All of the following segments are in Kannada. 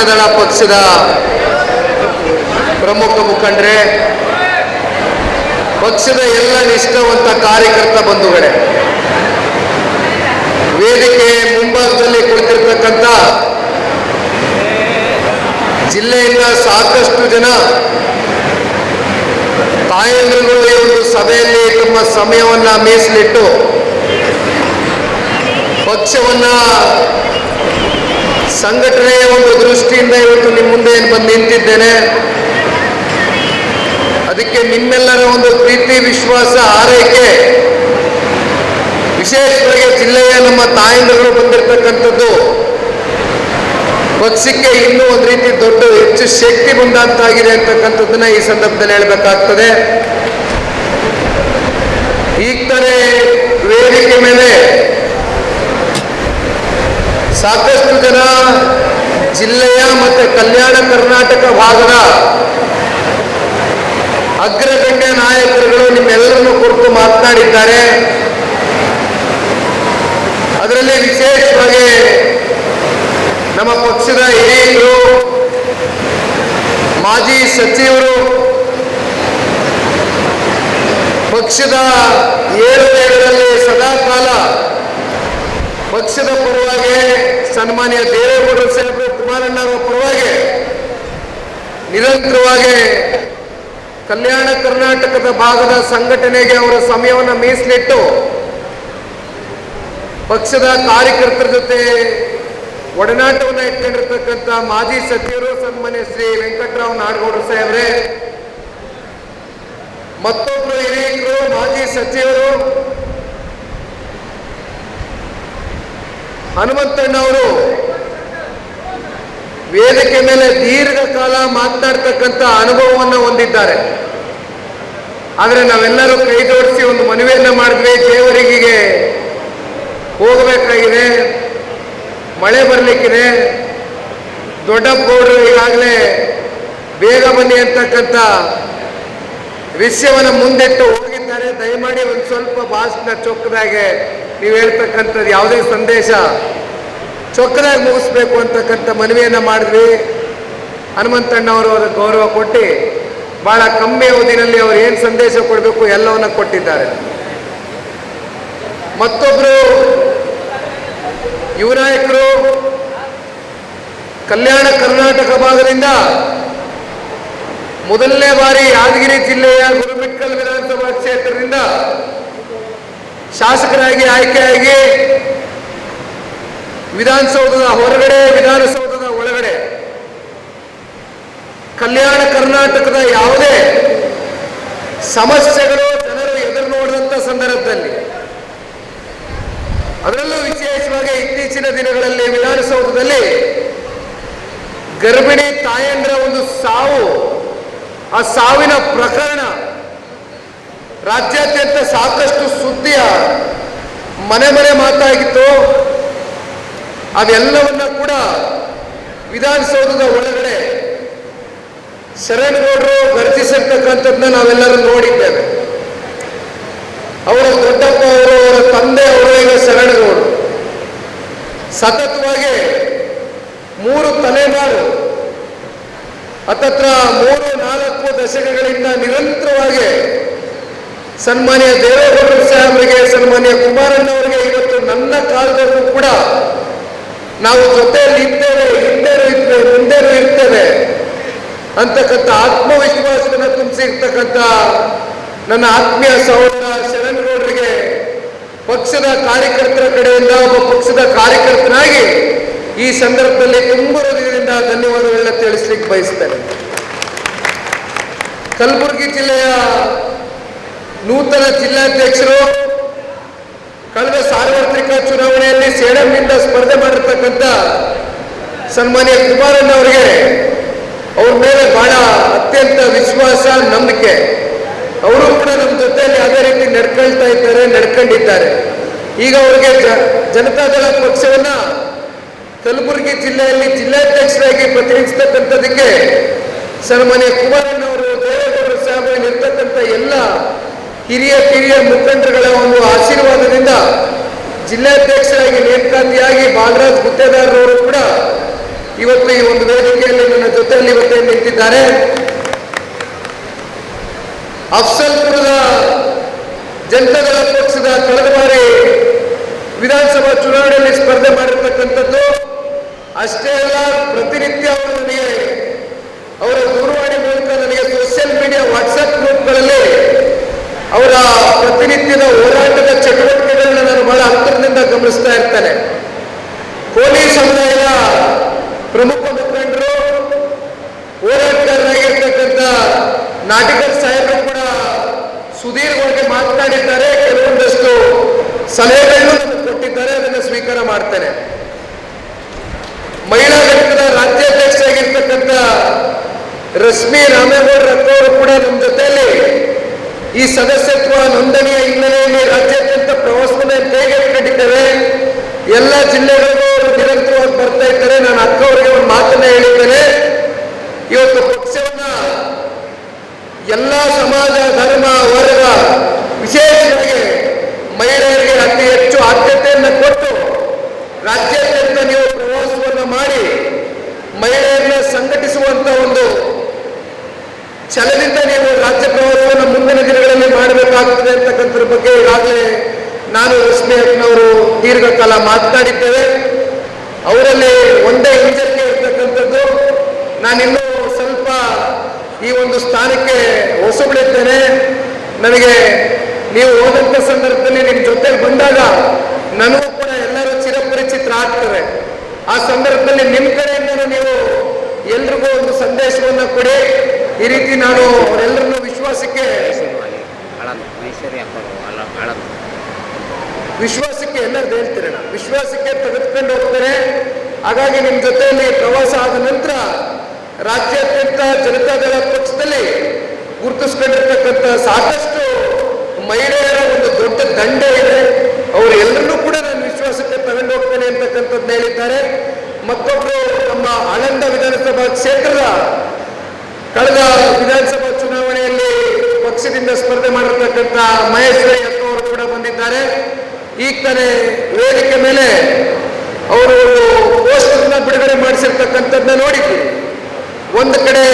ಜನತಾದಳ ಪಕ್ಷದ ಪ್ರಮುಖ ಮುಖಂಡ್ರೆ, ಪಕ್ಷದ ಎಲ್ಲ ನಿಷ್ಠಾವಂತ ಕಾರ್ಯಕರ್ತ ಬಂಧುಗಳೇ, ವೇದಿಕೆ ಮುಂಭಾಗದಲ್ಲಿ ಕುಳಿತಿರ್ತಕ್ಕಂಥ ಜಿಲ್ಲೆಯಿಂದ ಸಾಕಷ್ಟು ಜನ ತಾಯಂದ್ರಗಳು ಈ ಒಂದು ಸಭೆಯಲ್ಲಿ ತಮ್ಮ ಸಮಯವನ್ನ ಮೀಸಲಿಟ್ಟು, ಪಕ್ಷವನ್ನ ಸಂಘಟನೆಯ ಒಂದು ದೃಷ್ಟಿಯಿಂದ ಇವತ್ತು ನಿಮ್ಮ ಮುಂದೆ ಏನು ಬಂದು ನಿಂತಿದ್ದೇನೆ. ಅದಕ್ಕೆ ನಿಮ್ಮೆಲ್ಲರ ಒಂದು ಪ್ರೀತಿ, ವಿಶ್ವಾಸ ಆರೈಕೆ ವಿಶೇಷವಾಗಿ ಜಿಲ್ಲೆಯ ನಮ್ಮ ತಾಯಂದಿರು ಬಂದಿರತಕ್ಕಂಥದ್ದು. ಪಕ್ಷಕ್ಕೆ ಇನ್ನೂ ಒಂದು ರೀತಿ ದೊಡ್ಡ ಹೆಚ್ಚು ಶಕ್ತಿ ಬಂದಂತಾಗಿದೆ ಅಂತಕ್ಕಂಥದ್ದನ್ನ ಈ ಸಂದರ್ಭದಲ್ಲಿ ಹೇಳಬೇಕಾಗ್ತದೆ ಈಗ ತಾನೇ ವೇದಿಕೆ ಮೇಲೆ ಸಾಕಷ್ಟು ಜನ ಜಿಲ್ಲೆಯ ಮತ್ತೆ ಕಲ್ಯಾಣ ಕರ್ನಾಟಕ ಭಾಗದ ಅಗ್ರಗಣ್ಯ ನಾಯಕರುಗಳು ನಿಮ್ಮೆಲ್ಲರನ್ನು ಕುರಿತು ಮಾತನಾಡಿದ್ದಾರೆ. ಅದರಲ್ಲಿ ವಿಶೇಷವಾಗಿ ನಮ್ಮ ಪಕ್ಷದ ಹಿರಿಯರು, ಮಾಜಿ ಸಚಿವರು, ಪಕ್ಷದ ಏರುಪೇರುಗಳಲ್ಲಿ ಸದಾ ಕಾಲ ಪಕ್ಷದ ಪರವಾಗಿ ಸನ್ಮಾನ್ಯ ದೇವೇಗೌಡರ ಸಾಹೇಬರು ಕುಮಾರಣ್ಣವರ ಪರವಾಗಿ ನಿರಂತರವಾಗಿ ಕಲ್ಯಾಣ ಕರ್ನಾಟಕದ ಭಾಗದ ಸಂಘಟನೆಗೆ ಅವರ ಸಮಯವನ್ನು ಮೀಸಲಿಟ್ಟು ಪಕ್ಷದ ಕಾರ್ಯಕರ್ತರ ಜೊತೆ ಒಡನಾಟವನ್ನು ಇಟ್ಕೊಂಡಿರ್ತಕ್ಕಂಥ ಮಾಜಿ ಸಚಿವರು ಸನ್ಮಾನ್ಯ ಶ್ರೀ ವೆಂಕಟರಾವ್ ನಾಡಗೌಡರು ಸಾಹೇಬ್ರೆ ಮತ್ತೊಬ್ಬರು ಹಿರಿಯರು ಮಾಜಿ ಸಚಿವರು ಹನುಮಂತಣ್ಣವರು ವೇದಿಕೆ ಮೇಲೆ ದೀರ್ಘಕಾಲ ಮಾತನಾಡ್ತಕ್ಕಂಥ ಅನುಭವವನ್ನು ಹೊಂದಿದ್ದಾರೆ. ಆದರೆ ನಾವೆಲ್ಲರೂ ಕೈ ಜೋಡಿಸಿ ಒಂದು ಮನವಿಯನ್ನು ಮಾಡಿದ್ವಿ ದೇವರಿಗೆ ಹೋಗಬೇಕಾಗಿದೆ, ಮಳೆ ಬರಲಿಕ್ಕಿದೆ ದೊಡ್ಡಪ್ಪಗೌಡರು ಈಗಾಗಲೇ ಬೇಗ ಬನ್ನಿ ಅಂತಕ್ಕಂಥ ವಿಷಯವನ್ನು ಮುಂದಿಟ್ಟು ಹೋಗಿದ್ದಾರೆ. ದಯಮಾಡಿ ಒಂದು ಸ್ವಲ್ಪ ಭಾಷಣ ಚೊಕ್ಕದಾಗೆ ನೀವು ಹೇಳ್ತಕ್ಕಂಥದ್ದು ಯಾವುದೇ ಸಂದೇಶ ಚೊಕ್ಕದಾಗಿ ಮುಗಿಸ್ಬೇಕು ಅಂತಕ್ಕಂಥ ಮನವಿಯನ್ನು ಮಾಡಿದ್ವಿ. ಹನುಮಂತಣ್ಣವರು ಅದಕ್ಕೆ ಗೌರವ ಕೊಟ್ಟು ಬಹಳ ಕಮ್ಮಿ ಅವಧಿನಲ್ಲಿ ಅವ್ರು ಏನು ಸಂದೇಶ ಕೊಡಬೇಕು ಎಲ್ಲವನ್ನ ಕೊಟ್ಟಿದ್ದಾರೆ. ಮತ್ತೊಬ್ಬರು ಯುವ ಕಲ್ಯಾಣ ಕರ್ನಾಟಕ ಭಾಗದಿಂದ ಮೊದಲನೇ ಬಾರಿ ಯಾದಗಿರಿ ಜಿಲ್ಲೆಯ ಗುರುಮಿಕ್ಕಲ್ ವಿಧಾನಸಭಾ ಕ್ಷೇತ್ರದಿಂದ ಶಾಸಕರಾಗಿ ಆಯ್ಕೆಯಾಗಿ ವಿಧಾನಸೌಧದ ಹೊರಗಡೆ, ವಿಧಾನಸೌಧದ ಒಳಗಡೆ ಕಲ್ಯಾಣ ಕರ್ನಾಟಕದ ಯಾವುದೇ ಸಮಸ್ಯೆಗಳು ಜನರು ಎದುರು ನೋಡಿದಂಥ ಸಂದರ್ಭದಲ್ಲಿ, ಅದರಲ್ಲೂ ವಿಶೇಷವಾಗಿ ಇತ್ತೀಚಿನ ದಿನಗಳಲ್ಲಿ ವಿಧಾನಸೌಧದಲ್ಲಿ ಗರ್ಭಿಣಿ ತಾಯಂದ್ರ ಒಂದು ಸಾವು ಆ ಸಾವಿನ ಪ್ರಕರಣ ರಾಜ್ಯಾದ್ಯಂತ ಸಾಕಷ್ಟು ಸುದ್ದಿಯ ಮನೆ ಮನೆ ಮಾತಾಗಿತ್ತು. ಅದೆಲ್ಲವನ್ನ ಕೂಡ ವಿಧಾನಸೌಧದ ಒಳಗಡೆ ಶರಣಗೌಡರು ಗರ್ಜಿಸಿರ್ತಕ್ಕಂಥದ್ದನ್ನ ನಾವೆಲ್ಲರೂ ನೋಡಿದ್ದೇವೆ. ಅವರ ದೊಡ್ಡಪ್ಪ ಅವರು, ಅವರ ತಂದೆ ಅವರು ಈಗ ಶರಣಗೌಡರು. ಸತತವಾಗಿ ಮೂರು ತಲೆಮಾರು, ಹತ್ತತ್ರ ಮೂರು, ನಾಲ್ಕು ದಶಕಗಳಿಂದ ನಿರಂತರವಾಗಿ ಸನ್ಮಾನ್ಯ ದೇವೇಗೌಡರು ಸಾಹೇಬರಿಗೆ, ಸನ್ಮಾನ್ಯ ಕುಮಾರಣ್ಣವರಿಗೆ ಇವತ್ತು ನನ್ನ ಕಾಲದಲ್ಲೂ ಕೂಡ ನಾವು ಜೊತೆಯಲ್ಲಿ ಇದ್ದೇವೆ ಹಿಂದೆನೂ ಇರ್ತೇವೆ ಮುಂದೆನೂ ಇರ್ತೇವೆ ಅಂತಕ್ಕಂಥ ಆತ್ಮವಿಶ್ವಾಸವನ್ನು ತುಂಬಿಸಿರ್ತಕ್ಕಂಥ ನನ್ನ ಆತ್ಮೀಯ ಸಹೋದರ ಶರಣಗೌಡರಿಗೆ, ಪಕ್ಷದ ಕಾರ್ಯಕರ್ತರ ಕಡೆಯಿಂದ ಒಬ್ಬ ಪಕ್ಷದ ಕಾರ್ಯಕರ್ತನಾಗಿ ಈ ಸಂದರ್ಭದಲ್ಲಿ ತುಂಬ ಹೃದಯದಿಂದ ಧನ್ಯವಾದಗಳನ್ನ ತಿಳಿಸ್ಲಿಕ್ಕೆ ಬಯಸ್ತೇನೆ. ಕಲಬುರಗಿ ಜಿಲ್ಲೆಯ ನೂತನ ಜಿಲ್ಲಾಧ್ಯಕ್ಷರು ಕಳೆದ ಸಾರ್ವತ್ರಿಕ ಚುನಾವಣೆಯಲ್ಲಿ ಸೇಡಂನಿಂದ ಸ್ಪರ್ಧೆ ಮಾಡಿರ್ತಕ್ಕಂಥ ಸನ್ಮಾನ್ಯ ಕುಮಾರಣ್ಣ ಅವರಿಗೆ ಅವ್ರ ಮೇಲೆ ಬಹಳ ಅತ್ಯಂತ ವಿಶ್ವಾಸ, ನಂಬಿಕೆ. ಅವರು ಕೂಡ ನಮ್ಮ ಜೊತೆಯಲ್ಲಿ ಅದೇ ರೀತಿ ನಡ್ಕೊಳ್ತಾ ಇದ್ದಾರೆ, ನಡ್ಕೊಂಡಿದ್ದಾರೆ. ಈಗ ಅವರಿಗೆ ಜನತಾ ಜನತಾದಳ ಪಕ್ಷವನ್ನ ಕಲಬುರಗಿ ಜಿಲ್ಲೆಯಲ್ಲಿ ಜಿಲ್ಲಾಧ್ಯಕ್ಷರಾಗಿ ಪ್ರತಿನಿಧಿಸ್ತಕ್ಕಂಥದಕ್ಕೆ ಸನ್ಮಾನ್ಯ ಕುಮಾರಣ್ಣ ಇರ್ತಕ್ಕಂಥ ಎಲ್ಲ ಹಿರಿಯ ಕಿರಿಯ ಮುಖಂಡರುಗಳ ಒಂದು ಆಶೀರ್ವಾದದಿಂದ ಜಿಲ್ಲಾಧ್ಯಕ್ಷರಾಗಿ ನೇಮಕಾತಿಯಾಗಿ ಬಾಲರಾಜ್ ಗುತ್ತೇದಾರರವರು ಕೂಡ ಇವತ್ತು ಈ ಒಂದು ವೇದಿಕೆಯಲ್ಲಿ ನನ್ನ ಜೊತೆಯಲ್ಲಿ ಇವತ್ತೇ ನಿಂತಿದ್ದಾರೆ. ಅಫ್ಸಲ್ಪುರದ ಜನತಾದಳ ಪಕ್ಷದ ಕಳೆದ ಬಾರಿ ವಿಧಾನಸಭಾ ಚುನಾವಣೆಯಲ್ಲಿ ಸ್ಪರ್ಧೆ ಮಾಡಿರ್ತಕ್ಕಂಥದ್ದು, ಅಷ್ಟೇ ಅಲ್ಲ, ಪ್ರತಿನಿತ್ಯ ಅವರು ನನಗೆ ಅವರ ಸೋಷಿಯಲ್ ಮೀಡಿಯಾ ವಾಟ್ಸಪ್ ಗ್ರೂಪ್ಗಳಲ್ಲಿ ಅವರ ಪ್ರತಿನಿತ್ಯದ ಹೋರಾಟದ ಚಟುವಟಿಕೆಗಳನ್ನ ನಾನು ಬಹಳ ಹತ್ತಿರದಿಂದ ಗಮನಿಸ್ತಾ ಇರ್ತೇನೆ. ಕೋಲಿ ಸಮುದಾಯದ ಪ್ರಮುಖ ಮುಖಂಡರು, ಹೋರಾಟಗಾರರಾಗಿರ್ತಕ್ಕಂಥ ನಾಟಕರ್ ಸಾಹೇಬರು ಕೂಡ ಸುದೀರ್ಘವಾಗಿ ಮಾತನಾಡಿದ್ದಾರೆ. ಕೆಲವೊಂದಷ್ಟು ಸಲಹೆಗಳನ್ನು ಕೊಟ್ಟಿದ್ದಾರೆ, ಅದನ್ನು ಸ್ವೀಕಾರ ಮಾಡ್ತೇನೆ. ಮಹಿಳಾ ಘಟಕದ ರಾಜ್ಯಾಧ್ಯಕ್ಷ ಆಗಿರ್ತಕ್ಕಂಥ ರಶ್ಮಿ ರಾಮೇಗೌಡ ರಕ್ಕವರು ಕೂಡ ನಮ್ಮ ಜೊತೆಯಲ್ಲಿ. ಈ ಸದಸ್ಯತ್ವ, ನೋಂದಣಿಯ ಹಿನ್ನೆಲೆಯಲ್ಲಿ ರಾಜ್ಯಾದ್ಯಂತ ಪ್ರವಾಸವನ್ನು ಕಂಡಿದ್ದೇವೆ ಎಲ್ಲ ಜಿಲ್ಲೆಗಳಿಗೂ ಅವರು ನಿರಂತರವಾಗಿ ಬರ್ತಾ ಇದ್ದಾರೆ. ನಾನು ಅಕ್ಕ ಅವರಿಗೆ ಒಂದು ಮಾತನ್ನ ಹೇಳಿದ್ದೇನೆ. ಇವತ್ತು ಪಕ್ಷವನ್ನ ಎಲ್ಲ ಸಮಾಜ, ಧರ್ಮ, ವರ್ಗ ವಿಶೇಷವಾಗಿ ಮಹಿಳೆಯರಿಗೆ ಅತಿ ಹೆಚ್ಚು ಆದ್ಯತೆಯನ್ನು ಕೊಟ್ಟು ರಾಜ್ಯಾದ್ಯಂತ ನೀವು ಪ್ರವಾಸವನ್ನು ಮಾಡಿ ಮಹಿಳೆಯರನ್ನ ಸಂಘಟಿಸುವಂತ ಒಂದು ಛಲದಿಂದ ನೀವು ರಾಜ್ಯ ಪ್ರವಾಸವನ್ನು ಮುಂದಿನ ದಿನಗಳಲ್ಲಿ ಮಾಡಬೇಕಾಗ್ತದೆ ಅಂತಕ್ಕಂಥದ್ರ ಬಗ್ಗೆ ಈಗಾಗಲೇ ನಾನು ರಶ್ಮಿ ಅಕ್ಕನವರು ದೀರ್ಘಕಾಲ ಮಾತನಾಡಿದ್ದೇವೆ. ಅವರಲ್ಲಿ ಒಂದೇ ಹಿಂಜರಿಕೆ ಇರ್ತಕ್ಕಂಥದ್ದು ನಾನಿನ್ನೂ ಸ್ವಲ್ಪ ಈ ಒಂದು ಸ್ಥಾನಕ್ಕೆ ಹೊಸಬಳಿದ್ದೇನೆ. ನನಗೆ ನೀವು ಹೋದಂಥ ಸಂದರ್ಭದಲ್ಲಿ ನಿಮ್ಮ ಜೊತೆ ಬಂದಾಗ ನನಗೂ ಕೂಡ ಎಲ್ಲರೂ ಚಿರಪರಿಚಿತ್ರ ಆಗ್ತವೆ. ಆ ಸಂದರ್ಭದಲ್ಲಿ ನಿಮ್ಮ ಕಡೆಯಿಂದ ನೀವು ಎಲ್ರಿಗೂ ಒಂದು ಸಂದೇಶವನ್ನು ಕೊಡಿ. ಈ ರೀತಿ ನಾನು ಅವರೆಲ್ಲರನ್ನು ವಿಶ್ವಾಸಕ್ಕೆ ಆಳಂದ ವಿಶ್ವಾಸಕ್ಕೆ ಎಲ್ಲರದ್ದು ವಿಶ್ವಾಸಕ್ಕೆ ತೆಗೆದುಕೊಂಡು ಹೋಗ್ತಾರೆ. ಹಾಗಾಗಿ ನಿಮ್ಮ ಜೊತೆಯಲ್ಲಿ ಪ್ರವಾಸ ಆದ ನಂತರ ರಾಜ್ಯಾದ್ಯಂತ ಜನತಾದಳ ಪಕ್ಷದಲ್ಲಿ ಗುರುತಿಸ್ಕೊಂಡಿರ್ತಕ್ಕಂಥ ಸಾಕಷ್ಟು ಮಹಿಳೆಯರ ಒಂದು ದೊಡ್ಡ ದಂಡೆ ಇದೆ. ಅವರು ಎಲ್ಲರನ್ನೂ ಕೂಡ ನಾನು ವಿಶ್ವಾಸಕ್ಕೆ ತಗೊಂಡು ಹೋಗ್ತೇನೆ ಅಂತಕ್ಕಂಥದ್ದು ಹೇಳಿದ್ದಾರೆ. ಮತ್ತೊಬ್ಬರು ನಮ್ಮ ಆನಂದ ವಿಧಾನಸಭಾ ಕ್ಷೇತ್ರದ ಕಳೆದ ವಿಧಾನಸಭಾ ಚುನಾವಣೆಯಲ್ಲಿ ಪಕ್ಷದಿಂದ ಸ್ಪರ್ಧೆ ಮಾಡಿರ್ತಕ್ಕಂಥ ಮಹೇಶ್ವರಿ ಅಕ್ಕ ಅವರು ಕೂಡ ಬಂದಿದ್ದಾರೆ. ಈಗ ತಾನೇ ವೇದಿಕೆ ಮೇಲೆ ಅವರು ಪೋಸ್ಟರ್ನ ಬಿಡುಗಡೆ ಮಾಡಿಸಿರ್ತಕ್ಕಂಥದ್ದನ್ನ ನೋಡಿದ್ವಿ. ಒಂದು ಕಡೆ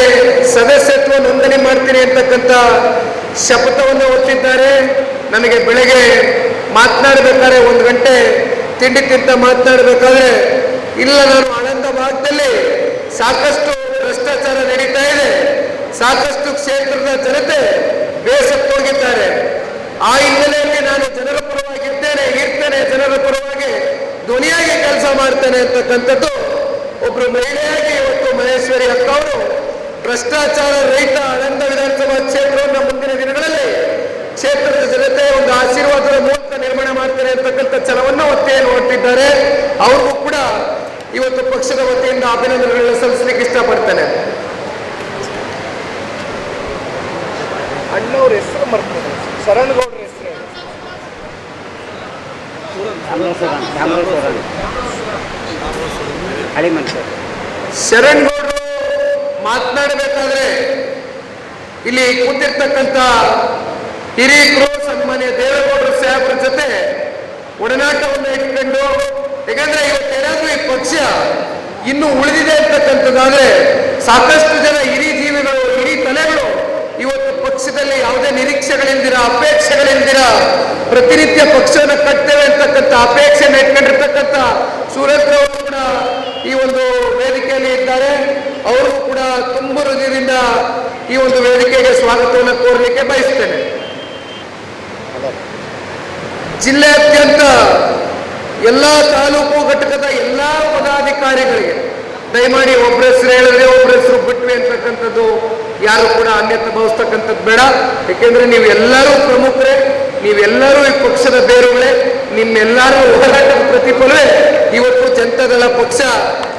ಸದಸ್ಯತ್ವ ನೋಂದಣಿ ಮಾಡ್ತೀನಿ ಅಂತಕ್ಕಂಥ ಶಪಥವನ್ನು ಹೊತ್ತಿದ್ದಾರೆ. ನನಗೆ ಬೆಳಗ್ಗೆ ಮಾತನಾಡಬೇಕಾದ್ರೆ ಒಂದು ಗಂಟೆ ತಿಂಡಿ ತಿಂತ ಮಾತನಾಡಬೇಕಾದ್ರೆ, ಇಲ್ಲ ನಾನು ಆನಂದ ಭಾಗದಲ್ಲಿ ಸಾಕಷ್ಟು ಭ್ರಷ್ಟಾಚಾರ ನಡೀತಾ ಇದೆ. ಸಾಕಷ್ಟು ಕ್ಷೇತ್ರದ ಜನತೆ ಬೇಸತ್ತೋಗಿದ್ದಾರೆ. ಆ ಹಿನ್ನೆಲೆಯಲ್ಲಿ ನಾನು ಜನರ ಇರ್ತೇನೆ ಜನರ ಪರವಾಗಿ ಧ್ವನಿಯಾಗಿ ಕೆಲಸ ಮಾಡ್ತೇನೆ ಅಂತಕ್ಕಂಥದ್ದು ಒಬ್ರು ಮಹಿಳೆಯಾಗಿ ಇವತ್ತು ಮಹೇಶ್ವರಿ ಅಕ್ಕ ಅವರು. ಭ್ರಷ್ಟಾಚಾರ ರಹಿತ ಆನಂದ ವಿಧಾನಸಭಾ ಕ್ಷೇತ್ರವನ್ನು ಮುಂದಿನ ದಿನಗಳಲ್ಲಿ ಕ್ಷೇತ್ರದ ಜನತೆ ಒಂದು ಆಶೀರ್ವಾದದ ಮೂಲಕ ನಿರ್ಮಾಣ ಮಾಡ್ತೇನೆ ಅಂತಕ್ಕಂಥ ಛಲವನ್ನು ಒತ್ತೆಯನ್ನು ಹೊರಟಿದ್ದಾರೆ. ಅವ್ರಿಗೂ ಕೂಡ ಇವತ್ತು ಪಕ್ಷದ ವತಿಯಿಂದ ಅಭಿನಂದನೆಗಳನ್ನ ಸಲ್ಲಿಸಲಿಕ್ಕೆ ಇಷ್ಟಪಡ್ತೇನೆ. ಅಣ್ಣವ್ರ ಹೆಸರು ಮರ್ತದೆ ಶರಣಗೌಡ್ರ ಹೆಸರು ಹೇಳಿ. ಚಾಮರೇಶ್ವರ ಚಾಮರೇಶ್ವರ ಹಳಿ ಮನುಷ್ಯ ಶರಣ್ ಗೌಡ್ರು ಮಾತನಾಡಬೇಕಾದ್ರೆ ಇಲ್ಲಿ ಕೂತಿರ್ತಕ್ಕಂಥ ಹಿರೀಕರು ಸನ್ಮಾನ್ಯ ದೇವೇಗೌಡರು ಸಾಹೇಬ್ರ ಜೊತೆ ಒಡನಾಟವನ್ನು ಇಟ್ಕೊಂಡು, ಯಾಕಂದ್ರೆ ಇವತ್ತೇನಾದ್ರೂ ಈ ಪಕ್ಷ ಇನ್ನು ಉಳಿದಿದೆ ಅಂತಕ್ಕಂಥದ್ದಾದ್ರೆ ಸಾಕಷ್ಟು ಜನ ಹಿರಿ ಜೀವಿಗಳು ಹಿರಿ ತಲೆಗಳು ಇವತ್ತು ಪಕ್ಷದಲ್ಲಿ ಯಾವುದೇ ಅಪೇಕ್ಷೆಗಳೆಂದಿರ? ಪ್ರತಿನಿತ್ಯ ಪಕ್ಷವನ್ನು ಕಟ್ತೇವೆ ಅಂತಕ್ಕಂಥ ಅಪೇಕ್ಷೆ ಇಟ್ಕೊಂಡಿರ್ತಕ್ಕಂಥ ಸೂರತ್ ಅವರು ಕೂಡ ಈ ಒಂದು ವೇದಿಕೆಯಲ್ಲಿ ಇದ್ದಾರೆ. ಅವರು ಕೂಡ ತುಂಬ ಹೃದಯದಿಂದ ಈ ಒಂದು ವೇದಿಕೆಗೆ ಸ್ವಾಗತವನ್ನು ಕೋರಲಿಕ್ಕೆ ಬಯಸ್ತೇನೆ. ಜಿಲ್ಲೆಯಾದ್ಯಂತ ಎಲ್ಲ ತಾಲೂಕು ಘಟಕದ ಎಲ್ಲ ಪದಾಧಿಕಾರಿಗಳಿಗೆ ದಯಮಾಡಿ ಒಬ್ಬರ ಹೆಸರು ಹೇಳಿದ್ರೆ ಒಬ್ಬರ ಹೆಸರು ಬಿಟ್ವಿ ಅಂತಕ್ಕಂಥದ್ದು ಯಾರು ಕೂಡ ಅನ್ಯತ ಭಾವಿಸ್ತಕ್ಕಂಥದ್ದು ಬೇಡ. ಯಾಕೆಂದ್ರೆ ನೀವೆಲ್ಲರೂ ಪ್ರಮುಖರೇ, ನೀವೆಲ್ಲರೂ ಈ ಪಕ್ಷದ ಬೇರುಗಳೇ, ನಿಮ್ಮೆಲ್ಲರೂ ಹೋರಾಟದ ಪ್ರತಿಫಲವೇ. ಇವತ್ತು ಜನತಾದಳ ಪಕ್ಷ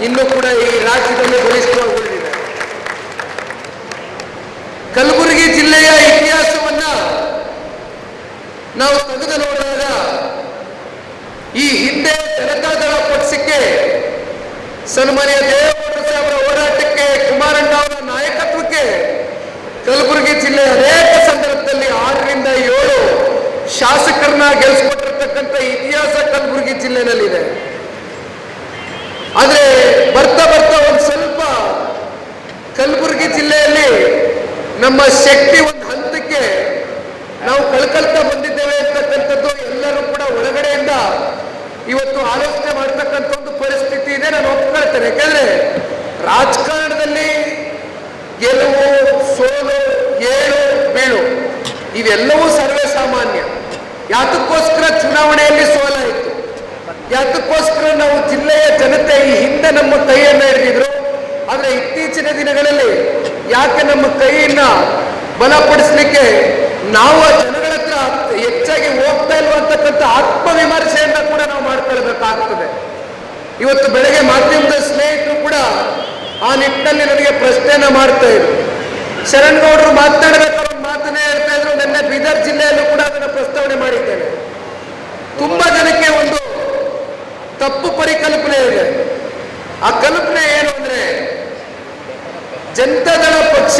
ಇನ್ನೂ ಕೂಡ ಈ ರಾಜ್ಯದಲ್ಲಿ ಬಲಿಷ್ಠವಾಗಿದೆ ಕಲಬುರಗಿ ಜಿಲ್ಲೆಯ ಇತಿಹಾಸವನ್ನ ನಾವು ತೆಗೆದು ನೋಡಿದಾಗ ಈ ಹಿಂದೆ ಜನತಾದಳ ಪಕ್ಷಕ್ಕೆ ಸನ್ಮಾನ್ಯ ದೇವೇಗೌಡರು ಅವರ ಹೋರಾಟಕ್ಕೆ ಕುಮಾರಣ್ಣ ಅವರ ನಾಯಕತ್ವಕ್ಕೆ ಕಲಬುರಗಿ ಜಿಲ್ಲೆ ಅನೇಕ ಸಂದರ್ಭದಲ್ಲಿ ಆರರಿಂದ ಏಳು ಶಾಸಕರನ್ನ ಗೆಲ್ಸ್ಕೊಂಡಿರ್ತಕ್ಕಂಥ ಇತಿಹಾಸ ಕಲಬುರಗಿ ಜಿಲ್ಲೆನಲ್ಲಿದೆ. ಆದರೆ ಬರ್ತಾ ಬರ್ತಾ ಒಂದು ಸ್ವಲ್ಪ ಕಲಬುರಗಿ ಜಿಲ್ಲೆಯಲ್ಲಿ ನಮ್ಮ ಶಕ್ತಿ ಒಂದು ಹಂತಕ್ಕೆ ನಾವು ಕಳ್ಕೊಳ್ತಾ ಬಂದಿದ್ದೇವೆ ಅಂತಕ್ಕಂಥದ್ದು ಎಲ್ಲರೂ ಕೂಡ ಒಳಗಡೆಯಿಂದ ಇವತ್ತು ಆಲೋಚನೆ ಒಪ್ಕೊಳ್ತೇನೆ ಯಾಕಂದ್ರೆ ರಾಜಕಾರಣದಲ್ಲಿ ಗೆಲುವು, ಸೋಲು, ಏಳು, ಬೀಳು, ಇವೆಲ್ಲವೂ ಸರ್ವೇ ಸಾಮಾನ್ಯ ಯಾತಕ್ಕೋಸ್ಕರ ಚುನಾವಣೆಯಲ್ಲಿ ಸೋಲಾಯಿತು. ಯಾತಕ್ಕೋಸ್ಕರ ನಾವು ಜಿಲ್ಲೆಯ ಜನತೆ ಈ ಹಿಂದೆ ನಮ್ಮ ಕೈಯನ್ನ ಹಿಡಿದಿದ್ರು. ಆದ್ರೆ ಇತ್ತೀಚಿನ ದಿನಗಳಲ್ಲಿ ಯಾಕೆ ನಮ್ಮ ಕೈಯನ್ನ ಬಲಪಡಿಸ್ಲಿಕ್ಕೆ ನಾವು ಆ ಜನಗಳ ಹತ್ರ ಹೆಚ್ಚಾಗಿ ಹೋಗ್ತಾ ಇಲ್ವಂತಕ್ಕಂಥ ಆತ್ಮವಿಮರ್ಶೆಯನ್ನ ಕೂಡ ನಾವು ಮಾಡ್ಕೊಳ್ಬೇಕಾಗ್ತದೆ ಇವತ್ತು ಬೆಳಗ್ಗೆ ಮಾಧ್ಯಮದ ಸ್ನೇಹಿತರು ಕೂಡ ಆ ನಿಟ್ಟಿನಲ್ಲಿ ನನಗೆ ಪ್ರಶ್ನೆಯನ್ನ ಮಾಡ್ತಾ ಇದ್ರು. ಶರಣ್ಗೌಡರು ಮಾತನಾಡಬೇಕಾದ್ರೆ ಒಂದು ಮಾತನ್ನೇ ಹೇಳ್ತಾ ಇದ್ರು. ನಿನ್ನೆ ಬೀದರ್ ಜಿಲ್ಲೆಯಲ್ಲೂ ಕೂಡ ಅದನ್ನು ಪ್ರಸ್ತಾವನೆ ಮಾಡಿದ್ದೇನೆ. ತುಂಬಾ ಜನಕ್ಕೆ ಒಂದು ತಪ್ಪು ಪರಿಕಲ್ಪನೆ ಇದೆ. ಆ ಕಲ್ಪನೆ ಏನು ಅಂದ್ರೆ, ಜನತಾದಳ ಪಕ್ಷ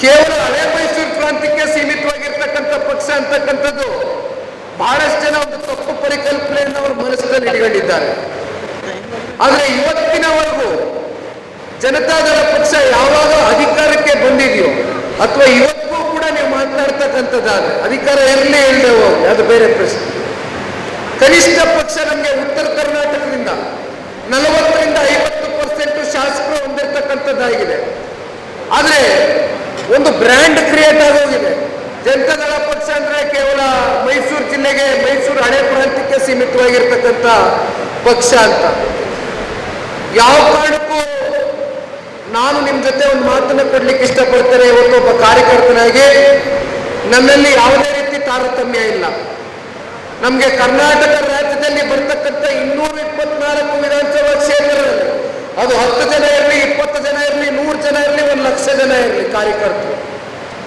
ಕೇವಲ ಹಳೆ ಮೈಸೂರು ಪ್ರಾಂತ್ಯಕ್ಕೆ ಸೀಮಿತವಾಗಿರ್ತಕ್ಕಂಥ ಪಕ್ಷ ಅಂತಕ್ಕಂಥದ್ದು ಬಹಳಷ್ಟು ಜನ ಒಂದು ತಪ್ಪು ಪರಿಕಲ್ಪನೆಯನ್ನು ಅವರು ಮನಸ್ಸಿನಲ್ಲಿ ಇಟ್ಕೊಂಡಿದ್ದಾರೆ. ಆದ್ರೆ ಇವತ್ತಿನವರೆಗೂ ಜನತಾದಳ ಪಕ್ಷ ಯಾವಾಗ ಅಧಿಕಾರಕ್ಕೆ ಬಂದಿದೆಯೋ ಅಥವಾ ಇವತ್ತಿಗೂ ಕೂಡ ನೀವು ಮಾತನಾಡ್ತಕ್ಕಂಥದ್ದಾದ್ರೆ ಅಧಿಕಾರ ಇರಲಿ ಇಲ್ಲದೆ ಹೋಗಿ ಅದು ಬೇರೆ ಪ್ರಶ್ನೆ. ಕನಿಷ್ಠ ಪಕ್ಷ ನಮಗೆ ಉತ್ತರ ಕರ್ನಾಟಕದಿಂದ ನಲವತ್ತರಿಂದ ಐವತ್ತು ಪರ್ಸೆಂಟ್ ಶಾಸಕರು ಹೊಂದಿರತಕ್ಕಂಥದ್ದಾಗಿದೆ. ಆದ್ರೆ ಒಂದು ಬ್ರ್ಯಾಂಡ್ ಕ್ರಿಯೇಟ್ ಆಗೋಗಿದೆ. ಜನತಾದಳ ಪಕ್ಷ ಅಂದ್ರೆ ಕೇವಲ ಮೈಸೂರು ಜಿಲ್ಲೆಗೆ ಮೈಸೂರು ಹಳೆ ಪ್ರಾಂತ್ಯಕ್ಕೆ ಸೀಮಿತವಾಗಿರ್ತಕ್ಕಂಥ ಪಕ್ಷ ಅಂತ. ಯಾವ ಕಾರಣಕ್ಕೂ ನಾನು ನಿಮ್ಮ ಜೊತೆ ಒಂದು ಮಾತನ್ನ ಕೊಡ್ಲಿಕ್ಕೆ ಇಷ್ಟಪಡ್ತೇನೆ ಇವತ್ತು ಒಬ್ಬ ಕಾರ್ಯಕರ್ತನಾಗಿ. ನಮ್ಮಲ್ಲಿ ಯಾವುದೇ ರೀತಿ ತಾರತಮ್ಯ ಇಲ್ಲ. ನಮಗೆ ಕರ್ನಾಟಕ ರಾಜ್ಯದಲ್ಲಿ ಬರ್ತಕ್ಕಂಥ ಇನ್ನೂರ ಇಪ್ಪತ್ನಾಲ್ಕು ವಿಧಾನಸಭಾ ಕ್ಷೇತ್ರ ಅದು ಹತ್ತು ಜನ ಇರಲಿ, ಇಪ್ಪತ್ತು ಜನ ಇರಲಿ, ನೂರು ಜನ ಇರಲಿ, ಒಂದು ಲಕ್ಷ ಜನ ಇರಲಿ ಕಾರ್ಯಕರ್ತರು.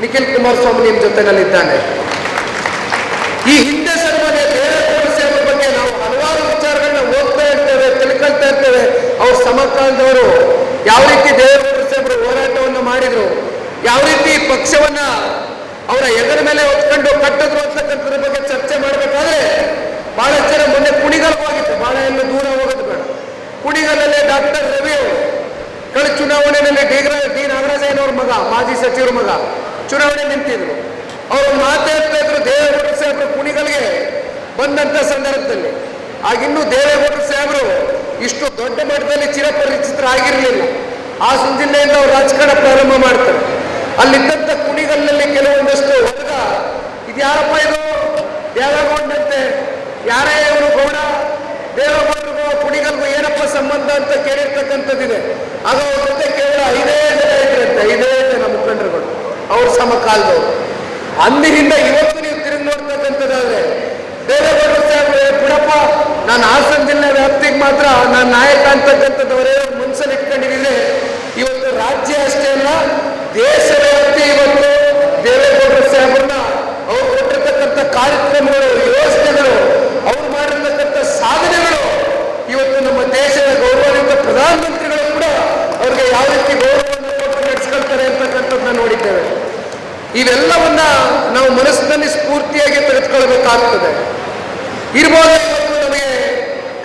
ನಿಖಿಲ್ ಕುಮಾರಸ್ವಾಮಿ ನಿಮ್ಮ ಜೊತೆನಲ್ಲಿದ್ದಾನೆ. ಈ ಹಿಂದೆ ಸರ್ವನೇ ದೇವೇಗೌಡ ಬಗ್ಗೆ ನಾವು ಹಲವಾರು ವಿಚಾರಗಳನ್ನ ಓದ್ತಾ ಇರ್ತೇವೆ, ತಿಳ್ಕೊಳ್ತಾ ಇರ್ತೇವೆ. ಸಮಕಾಲದವರು ಯಾವ ರೀತಿ ದೇವೇಗೌಡ ಹೋರಾಟವನ್ನು ಮಾಡಿದ್ರು, ಯಾವ ರೀತಿ ಪಕ್ಷವನ್ನ ಅವರ ಎದರ ಮೇಲೆ ಹೊತ್ಕೊಂಡು ಕಟ್ಟಿದ್ರು ಅಂತಕ್ಕಂಥದ್ರ ಬಗ್ಗೆ ಚರ್ಚೆ ಮಾಡಬೇಕಾದ್ರೆ ಬಹಳಷ್ಟು ಜನ ಮೊನ್ನೆ ಕುಣಿಗಲ್ ಹೋಗಿತ್ತು. ಬಹಳ ಎಲ್ಲ ದೂರ ಹೋಗೋದು ಬೇಡ. ಕುಣಿಗಲ್ಲೇ ಡಾಕ್ಟರ್ ರವಿ ಅವರು. ಕಳೆದ ಚುನಾವಣೆಯಲ್ಲಿ ಡಿ ಡಿ ನಾಗರಾಜಯ್ಯನವ್ರ ಮಗ, ಮಾಜಿ ಸಚಿವರ ಮಗ ಚುನಾವಣೆ ನಿಂತಿದ್ರು. ಅವರು ಮಾತಾಡ್ತಾ ಇದ್ರು ದೇವೇಗೌಡ ಸಾಹೇಬರು ಕುಣಿಗಲ್ಗೆ ಬಂದಂತ ಸಂದರ್ಭದಲ್ಲಿ. ಆಗಿನ್ನೂ ದೇವೇಗೌಡ ಸಾಹೇಬರು ಇಷ್ಟು ದೊಡ್ಡ ಮಟ್ಟದಲ್ಲಿ ಚಿರಪರಿಚಿತರಾಗಿರಲಿಲ್ಲ ಆ ಜಿಲ್ಲೆಯಿಂದ ಅವರು ರಾಜಕಾರಣ ಪ್ರಾರಂಭ ಮಾಡ್ತಾರೆ. ಅಲ್ಲಿದ್ದಂತ ಕುಣಿಗಲ್ನಲ್ಲಿ ಕೆಲವೊಂದಷ್ಟು ವರ್ಗ ಇದ್ಯಾರಪ್ಪ ಇದು? ದೇವೇಗೌಡನಂತೆ. ಯಾರೇ ಇವರು ಗೌಡ? ದೇವೇಗೌಡರಿಗೂ ಕುಣಿಗಲ್ಗೂ ಏನಪ್ಪ ಸಂಬಂಧ ಅಂತ ಕೇಳಿರ್ತಕ್ಕಂಥದ್ದಿದೆ. ಆಗ ಅವ್ರ ಜೊತೆ ಕೇವಲ ಐದೇ ಜನ ಇದ್ರಂತೆ, ಐದೇ ಜನ ಮುಖಂಡರುಗಳು. ಅವ್ರ ಸಮಕಾಲದವರು. ಅಂದಿನಿಂದ ಇವತ್ತು ನೀವು ತಿರುಗಿ ನೋಡ್ತಕ್ಕಂಥದ್ದಾದ್ರೆ ದೇವೇಗೌಡರು ಸಾಹೇಬ್ರೆ ಬಿಡಪ್ಪ ನಾನು ಹಾಸನ ಜಿಲ್ಲೆ ವ್ಯಾಪ್ತಿಗೆ ಮಾತ್ರ ನಾನು ನಾಯಕ ಅಂತಕ್ಕಂಥದ್ದವರೇ ಮನಸ್ಸಲ್ಲಿ ಇಟ್ಕೊಂಡಿದ್ದೀನಿ ಇವತ್ತು ರಾಜ್ಯ ಅಷ್ಟೇ ಅಲ್ಲ ದೇಶ ವ್ಯಾಪ್ತಿ ಇವತ್ತು ದೇವೇಗೌಡರ ಸಾಹೇಬ್ರನ್ನ ಅವ್ರು ಕೊಟ್ಟಿರ್ತಕ್ಕಂಥ ಕಾರ್ಯಕ್ರಮಗಳು ಯೋಜನೆಗಳು ಅವ್ರು ಮಾಡಿರ್ತಕ್ಕಂಥ ಸಾಧನೆಗಳು ಇವತ್ತು ನಮ್ಮ ದೇಶದ ಗೌರವಾನ್ವಿತ ಪ್ರಧಾನಮಂತ್ರಿಗಳು ಕೂಡ ಅವ್ರಿಗೆ ಯಾವ ರೀತಿ ಗೌರವವನ್ನು ಕೊಟ್ಟು ನಡೆಸ್ಕೊಳ್ತಾರೆ ಅಂತಕ್ಕಂಥದ್ದನ್ನ ನೋಡಿದ್ದೇವೆ ಇವೆಲ್ಲವನ್ನ ನಾವು ಮನಸ್ಸಿನಲ್ಲಿ ಸ್ಫೂರ್ತಿಯಾಗಿ ತೆಗೆದುಕೊಳ್ಬೇಕಾಗ್ತದೆ. ಇರ್ಬೋದು ನಮಗೆ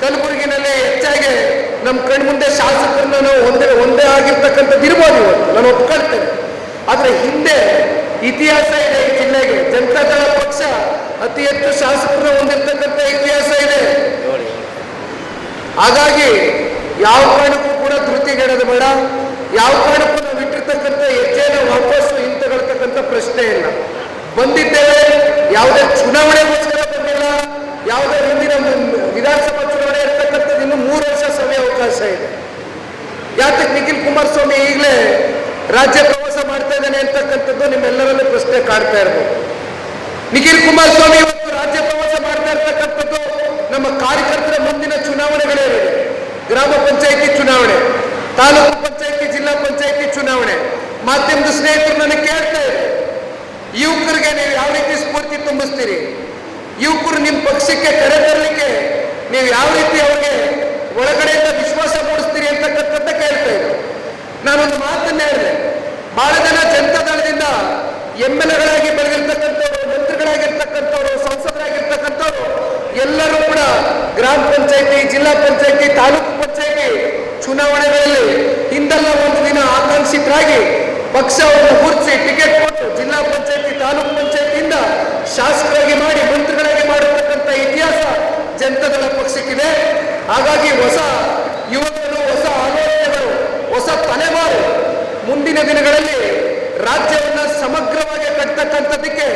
ಕಲಬುರಗಿನಲ್ಲಿ ಹೆಚ್ಚಾಗಿ ನಮ್ಮ ಕಣ್ಮುಂದೆ ಶಾಸಕರನ್ನ ನಾವು ಒಂದೇ ಒಂದೇ ಆಗಿರ್ತಕ್ಕಂಥದ್ದು ಇರ್ಬೋದು ಇವತ್ತು. ನಾನು ಒಪ್ಕೊಳ್ತೇನೆ. ಆದ್ರೆ ಹಿಂದೆ ಇತಿಹಾಸ ಇದೆ ಈ ಜಿಲ್ಲೆಗೆ. ಜನತಾದಳ ಪಕ್ಷ ಅತಿ ಹೆಚ್ಚು ಶಾಸಕರನ್ನ ಹೊಂದಿರ್ತಕ್ಕಂಥ ಇತಿಹಾಸ ಇದೆ. ಹಾಗಾಗಿ ಯಾವ ಕಾರಣಕ್ಕೂ ಕೂಡ ಧೃತಿಗೆಡೋದು ಬೇಡ. ಯಾವ ಕಾರಣಕ್ಕೂ ಪ್ರಶ್ನೆ ಇಲ್ಲ. ಬಂದಿದ್ದೇವೆ, ಯಾವುದೇ ಚುನಾವಣೆಗೋಸ್ಕರ ಬಂದಿಲ್ಲ, ಯಾವುದೇ ಹಿಂದಿನ ವಿಧಾನಸಭಾ ಚುನಾವಣೆ ಇರ್ತಕ್ಕಂಥದ್ದು ಇನ್ನು ಮೂರು ವರ್ಷ ಸಮಯ ಅವಕಾಶ ಇದೆ. ಯಾಕೆ ನಿಖಿಲ್ ಕುಮಾರಸ್ವಾಮಿ ಈಗಲೇ ರಾಜ್ಯ ಪ್ರವಾಸ ಮಾಡ್ತಾ ಇದ್ದಾನೆ ಅಂತಕ್ಕಂಥದ್ದು ನಿಮ್ಮೆಲ್ಲರಲ್ಲೂ ಪ್ರಶ್ನೆ ಕಾಡ್ತಾ ಇರ್ಬೋದು. ನಿಖಿಲ್ ಕುಮಾರಸ್ವಾಮಿ ಇವತ್ತು ರಾಜ್ಯ ಪ್ರವಾಸ ಮಾಡ್ತಾ ಇರ್ತಕ್ಕಂಥದ್ದು ನಮ್ಮ ಕಾರ್ಯಕರ್ತರ ಮುಂದಿನ ಚುನಾವಣೆಗಳೇ ಇದೆ ಗ್ರಾಮ ಪಂಚಾಯಿತಿ ಚುನಾವಣೆ, ತಾಲೂಕು ಪಂಚಾಯಿತಿ, ಜಿಲ್ಲಾ ಪಂಚಾಯಿತಿ ಚುನಾವಣೆ. ಮಾಧ್ಯಮದ ಸ್ನೇಹಿತರು ನನಗೆ ಕೇಳ್ತಾ ಇದ್ದಾರೆ. ಯುವಕರಿಗೆ ನೀವು ಯಾವ ರೀತಿ ಸ್ಫೂರ್ತಿ ತುಂಬಿಸ್ತೀರಿ? ಯುವಕರು ನಿಮ್ಮ ಪಕ್ಷಕ್ಕೆ ಕರೆ ತರಲಿಕ್ಕೆ ನೀವು ಯಾವ ರೀತಿ ಅವ್ರಿಗೆ ಒಳಗಡೆಯಿಂದ ವಿಶ್ವಾಸ ಮೂಡಿಸ್ತೀರಿ ಅಂತಕ್ಕಂಥದ್ದು ಕೇಳ್ತಾ ಇದ್ರು. ನಾನೊಂದು ಮಾತನ್ನ ಹೇಳಿದೆ. ಬಹಳ ಜನ ಜನತಾದಳದಿಂದ ಎಂ ಎಲ್ ಎಗಳಾಗಿ ಬೆಳೆದಿರ್ತಕ್ಕಂಥವ್ರು, ಮಂತ್ರಿಗಳಾಗಿರ್ತಕ್ಕಂಥವ್ರು, ಸಂಸದರಾಗಿರ್ತಕ್ಕಂಥವ್ರು, ಎಲ್ಲರೂ ಕೂಡ ಗ್ರಾಮ ಪಂಚಾಯತಿ, ಜಿಲ್ಲಾ ಪಂಚಾಯತಿ, ತಾಲೂಕು ಪಂಚಾಯತಿ ಚುನಾವಣೆಗಳಲ್ಲಿ ಹಿಂದೆಲ್ಲ ಒಂದು ದಿನ ಆಕಾಂಕ್ಷಿತರಾಗಿ ಪಕ್ಷವನ್ನು ಗುರುತಿಸಿ ಟಿಕೆಟ್ ಕೊಟ್ಟು ಜಿಲ್ಲಾ ತಾಲೂಕು ಪಂಚಾಯತಿಯಿಂದ ಶಾಸಕರಾಗಿ ಮಾಡಿ, ಮಂತ್ರಿಗಳಾಗಿ ಮಾಡಿರ್ತಕ್ಕಂಥ ಇತಿಹಾಸ ಜನತಾದಳ ಪಕ್ಷಕ್ಕಿದೆ. ಹಾಗಾಗಿ ಹೊಸ ಯುವಕರು, ಹೊಸ ಆಲೋಚನೆಗಳು, ಹೊಸ ತಲೆಮಾರು ಮುಂದಿನ ದಿನಗಳಲ್ಲಿ ರಾಜ್ಯವನ್ನು ಸಮಗ್ರವಾಗಿ ಕಟ್ತಕ್ಕಂಥದ್ದಕ್ಕೆ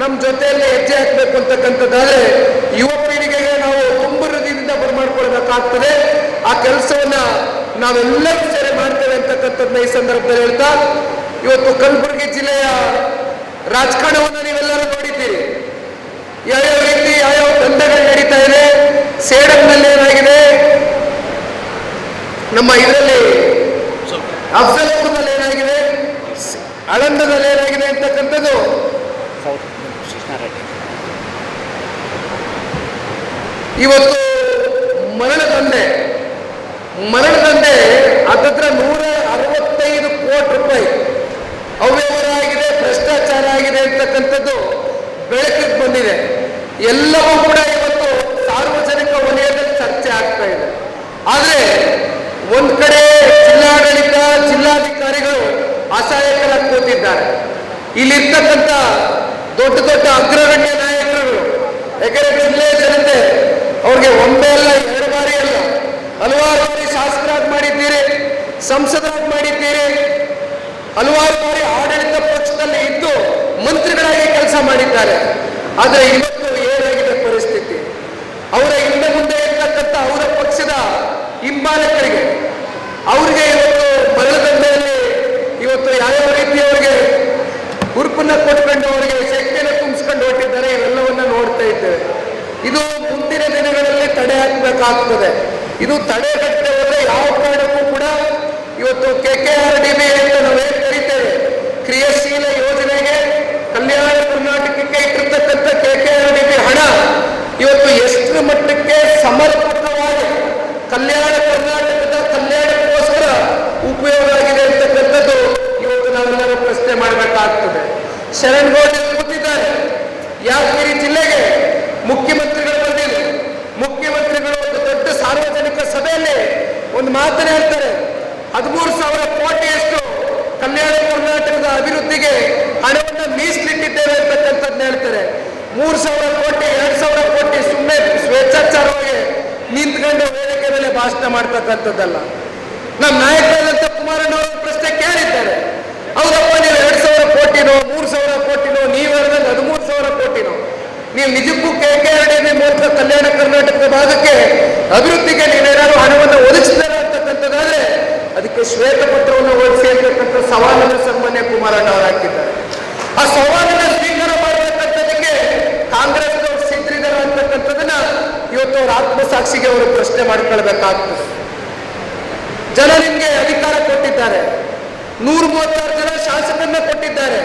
ನಮ್ಮ ಜೊತೆಯಲ್ಲಿ ಹೆಜ್ಜೆ ಹಾಕಬೇಕು ಅಂತಕ್ಕಂಥದ್ದಾದ್ರೆ ಯುವ ಪೀಳಿಗೆಗೆ ನಾವು ತುಂಬ ಹೃದಯದಿಂದ ಬರಮಾಡ್ಕೊಳ್ಬೇಕಾಗ್ತದೆ ಆ ಕೆಲಸವನ್ನ ನಾವೆಲ್ಲರೂ ಸೇರಿ ಮಾಡ್ತೇವೆ ಅಂತಕ್ಕಂಥದ್ದನ್ನ ಈ ಸಂದರ್ಭದಲ್ಲಿ ಹೇಳ್ತಾ, ಇವತ್ತು ಕಲಬುರಗಿ ಜಿಲ್ಲೆಯ ರಾಜಕಾರಣವನ್ನು ನೀವೆಲ್ಲರೂ ನೋಡಿದ್ದೀರಿ. ಯಾವ್ಯಾವ ರೀತಿ ಯಾವ್ಯಾವ ದಂಧೆಗಳು ನಡೀತಾ ಇದೆ, ಸೇಡಂನಲ್ಲಿ ಏನಾಗಿದೆ? ನಮ್ಮ ಇದರಲ್ಲಿ ಅಫ್ಜಲ್ಪುರದಲ್ಲಿ ಏನಾಗಿದೆ? ಅಳಂದದಲ್ಲಿ ಏನಾಗಿದೆ ಅಂತಕ್ಕಂಥದ್ದು? ಇವತ್ತು ಮರಣ ದಂಧೆ. ಮರಣ ದಂಧೆ ಹತ್ತತ್ರ ನೂರ ಅರವತ್ತೈದು ಕೋಟಿ ರೂಪಾಯಿ. ಭ್ರಷ್ಟಾಚಾರ ಆಗಿದೆ ಅಂತಕ್ಕಂಥದ್ದು ಬೆಳಕಿಗೆ ಬಂದಿದೆ. ಎಲ್ಲವೂ ಕೂಡ ಇವತ್ತು ಸಾರ್ವಜನಿಕ ವಲಯದಲ್ಲಿ ಚರ್ಚೆ ಆಗ್ತಾ ಇದೆ. ಆದರೆ ಒಂದ್ ಕಡೆ ಜಿಲ್ಲಾಡಳಿತ, ಜಿಲ್ಲಾಧಿಕಾರಿಗಳು ಅಸಹಾಯಕರಾಗಿ ಕೂತಿದ್ದಾರೆ. ಇಲ್ಲಿರ್ತಕ್ಕಂಥ ದೊಡ್ಡ ದೊಡ್ಡ ಅಗ್ರಗಣ್ಯ ನಾಯಕರು ಯಾಕಂದ್ರೆ ಜಿಲ್ಲೆಯ ಜನತೆ, ಅವ್ರಿಗೆ ಒಂದೇ ಅಲ್ಲ, ಎರಡು ಬಾರಿ ಅಲ್ಲ. ಹಲವಾರು ಬಾರಿ ಶಾಸಕರಾಗಿ ಮಾಡಿದ್ದೀರಿ, ಸಂಸದರಾಗಿ ಮಾಡಿದ್ದೀರಿ ಹಲವಾರು ಬಾರಿ ಆಡಳಿತ ಪಕ್ಷದಲ್ಲಿ ಇದ್ದು ಮಂತ್ರಿಗಳಾಗಿ ಕೆಲಸ ಮಾಡಿದ್ದಾರೆ. ಆದರೆ ಇವತ್ತು ಏನಾಗಿದೆ ಪರಿಸ್ಥಿತಿ? ಅವರ ಹಿಂದೆ ಮುಂದೆ ಇರ್ತಕ್ಕಂಥ ಅವರ ಪಕ್ಷದ ಹಿಂಬಾಲಕರಿಗೆ, ಅವರಿಗೆ ಇವತ್ತು ಮರಳದಂಡೆಯಲ್ಲಿ ಇವತ್ತು ಯಾವ್ಯಾವ ರೀತಿ ಅವರಿಗೆ ಗುರುಪನ್ನ ಕೊಟ್ಕೊಂಡು ಅವರಿಗೆ ಶಕ್ತಿಯನ್ನು ತುಂಬಿಸ್ಕೊಂಡು ಹೊರಟಿದ್ದಾರೆ ಇವೆಲ್ಲವನ್ನ ನೋಡ್ತಾ ಇದ್ದೇವೆ. ಇದು ಮುಂದಿನ ದಿನಗಳಲ್ಲಿ ತಡೆ ಹಾಕಬೇಕಾಗ್ತದೆ. ಇದು ತಡೆಗಟ್ಟದೆ ಹೋದ್ರೆ ಯಾವ ಕಾರಣಕ್ಕೂ ಕೂಡ ಇವತ್ತು K K R D B ಅಂತ ನಾವೇನು ಕರಿತೇವೆ ಕ್ರಿಯಾಶೀಲ ಯೋಜನೆಗೆ ಕಲ್ಯಾಣ ಕರ್ನಾಟಕಕ್ಕೆ ಇಟ್ಟಿರ್ತಕ್ಕಂಥ K K R D B ಹಣ ಇವತ್ತು ಎಷ್ಟು ಮಟ್ಟಕ್ಕೆ ಸಮರ್ಪಕವಾಗಿ ಕಲ್ಯಾಣ ಕರ್ನಾಟಕದ ಕಲ್ಯಾಣಕ್ಕೋಸ್ಕರ ಉಪಯೋಗ ಆಗಿದೆ ಅಂತಕ್ಕಂಥದ್ದು ಇವತ್ತು ನಾವೆಲ್ಲರೂ ಪ್ರಶ್ನೆ ಮಾಡಬೇಕಾಗ್ತದೆ. ಶರಣ್ಗೌಡ ಕೂತಿದ್ದಾರೆ. ಯಾದಗಿರಿ ಜಿಲ್ಲೆಗೆ ಮುಖ್ಯಮಂತ್ರಿಗಳು ಬಂದಿದೆ ಮುಖ್ಯಮಂತ್ರಿಗಳು ಒಂದು ದೊಡ್ಡ ಸಾರ್ವಜನಿಕ ಸಭೆಯಲ್ಲಿ ಒಂದು ಮಾತನ್ನ ಹೇಳ್ತಾರೆ. ಹದಿಮೂರು ಸಾವಿರ ಕೋಟಿಯಷ್ಟು ಕಲ್ಯಾಣ ಕರ್ನಾಟಕದ ಅಭಿವೃದ್ಧಿಗೆ ಹಣವನ್ನು ಮೀಸಲಿಟ್ಟಿದ್ದೇವೆ ಅಂತಕ್ಕಂಥದ್ದನ್ನ ಹೇಳ್ತಾರೆ. ಮೂರು ಸಾವಿರ ಸ್ವೇಚ್ಛಾಚಾರವಾಗಿ ನಿಂತ್ಕೊಂಡು ವೇದಿಕೆ ಮೇಲೆ ಭಾಷಣ ಮಾಡ್ತಕ್ಕಂಥದ್ದಲ್ಲ. ನಮ್ಮ ನಾಯಕರಾದಂಥ ಕುಮಾರಣ್ಣವರ ಪ್ರಶ್ನೆ ಕೇಳಿದ್ದಾರೆ. ಹೌದಪ್ಪ, ನೀವು ಎರಡ್ ಸಾವಿರ ಕೋಟಿನೋ, ಮೂರು ಸಾವಿರ ಕೋಟಿನೋ, ನೀವು ಹೇಳಿದ್ರೆ ಹದಿಮೂರು ಸಾವಿರ ಕೋಟಿನೋ, ನೀವು ನಿಜಕ್ಕೂ ಕೆ ಕೆ ಆರ್ ಡಿ ಮೂಲಕ ಕಲ್ಯಾಣ ಕರ್ನಾಟಕದ ಭಾಗಕ್ಕೆ ಅಭಿವೃದ್ಧಿಗೆ ನೀವೇನಾದ್ರು ಹಣವನ್ನು ಒದಗಿಸಿದಾರೆ ಅಂತಕ್ಕಂಥದ್ದಾದ್ರೆ ಅದಕ್ಕೆ ಶ್ವೇತಪತ್ರವನ್ನು ಓದಿಸಿ ಅಂತಕ್ಕಂಥ ಸವಾಲನ್ನು ಸನ್ಮಾನ್ಯ ಕುಮಾರಣ್ಣ ಅವರು ಹಾಕಿದ್ದಾರೆ. ಆ ಸವಾಲನ್ನು ಸ್ವೀಕಾರ ಮಾಡತಕ್ಕಂಥದಕ್ಕೆ ಕಾಂಗ್ರೆಸ್ನವರು ಸಿದ್ಧರಿದ್ದಾರೆ ಅಂತಕ್ಕಂಥದ್ದನ್ನ ಇವತ್ತು ಅವ್ರ ಆತ್ಮಸಾಕ್ಷಿಗೆ ಅವರು ಪ್ರಶ್ನೆ ಮಾಡ್ಕೊಳ್ಬೇಕಾಗ್ತದೆ. ಜನ ನಿಮ್ಗೆ ಅಧಿಕಾರ ಕೊಟ್ಟಿದ್ದಾರೆ. ನೂರ ಮೂವತ್ತಾರು ಜನ ಶಾಸಕರನ್ನ ಕೊಟ್ಟಿದ್ದಾರೆ.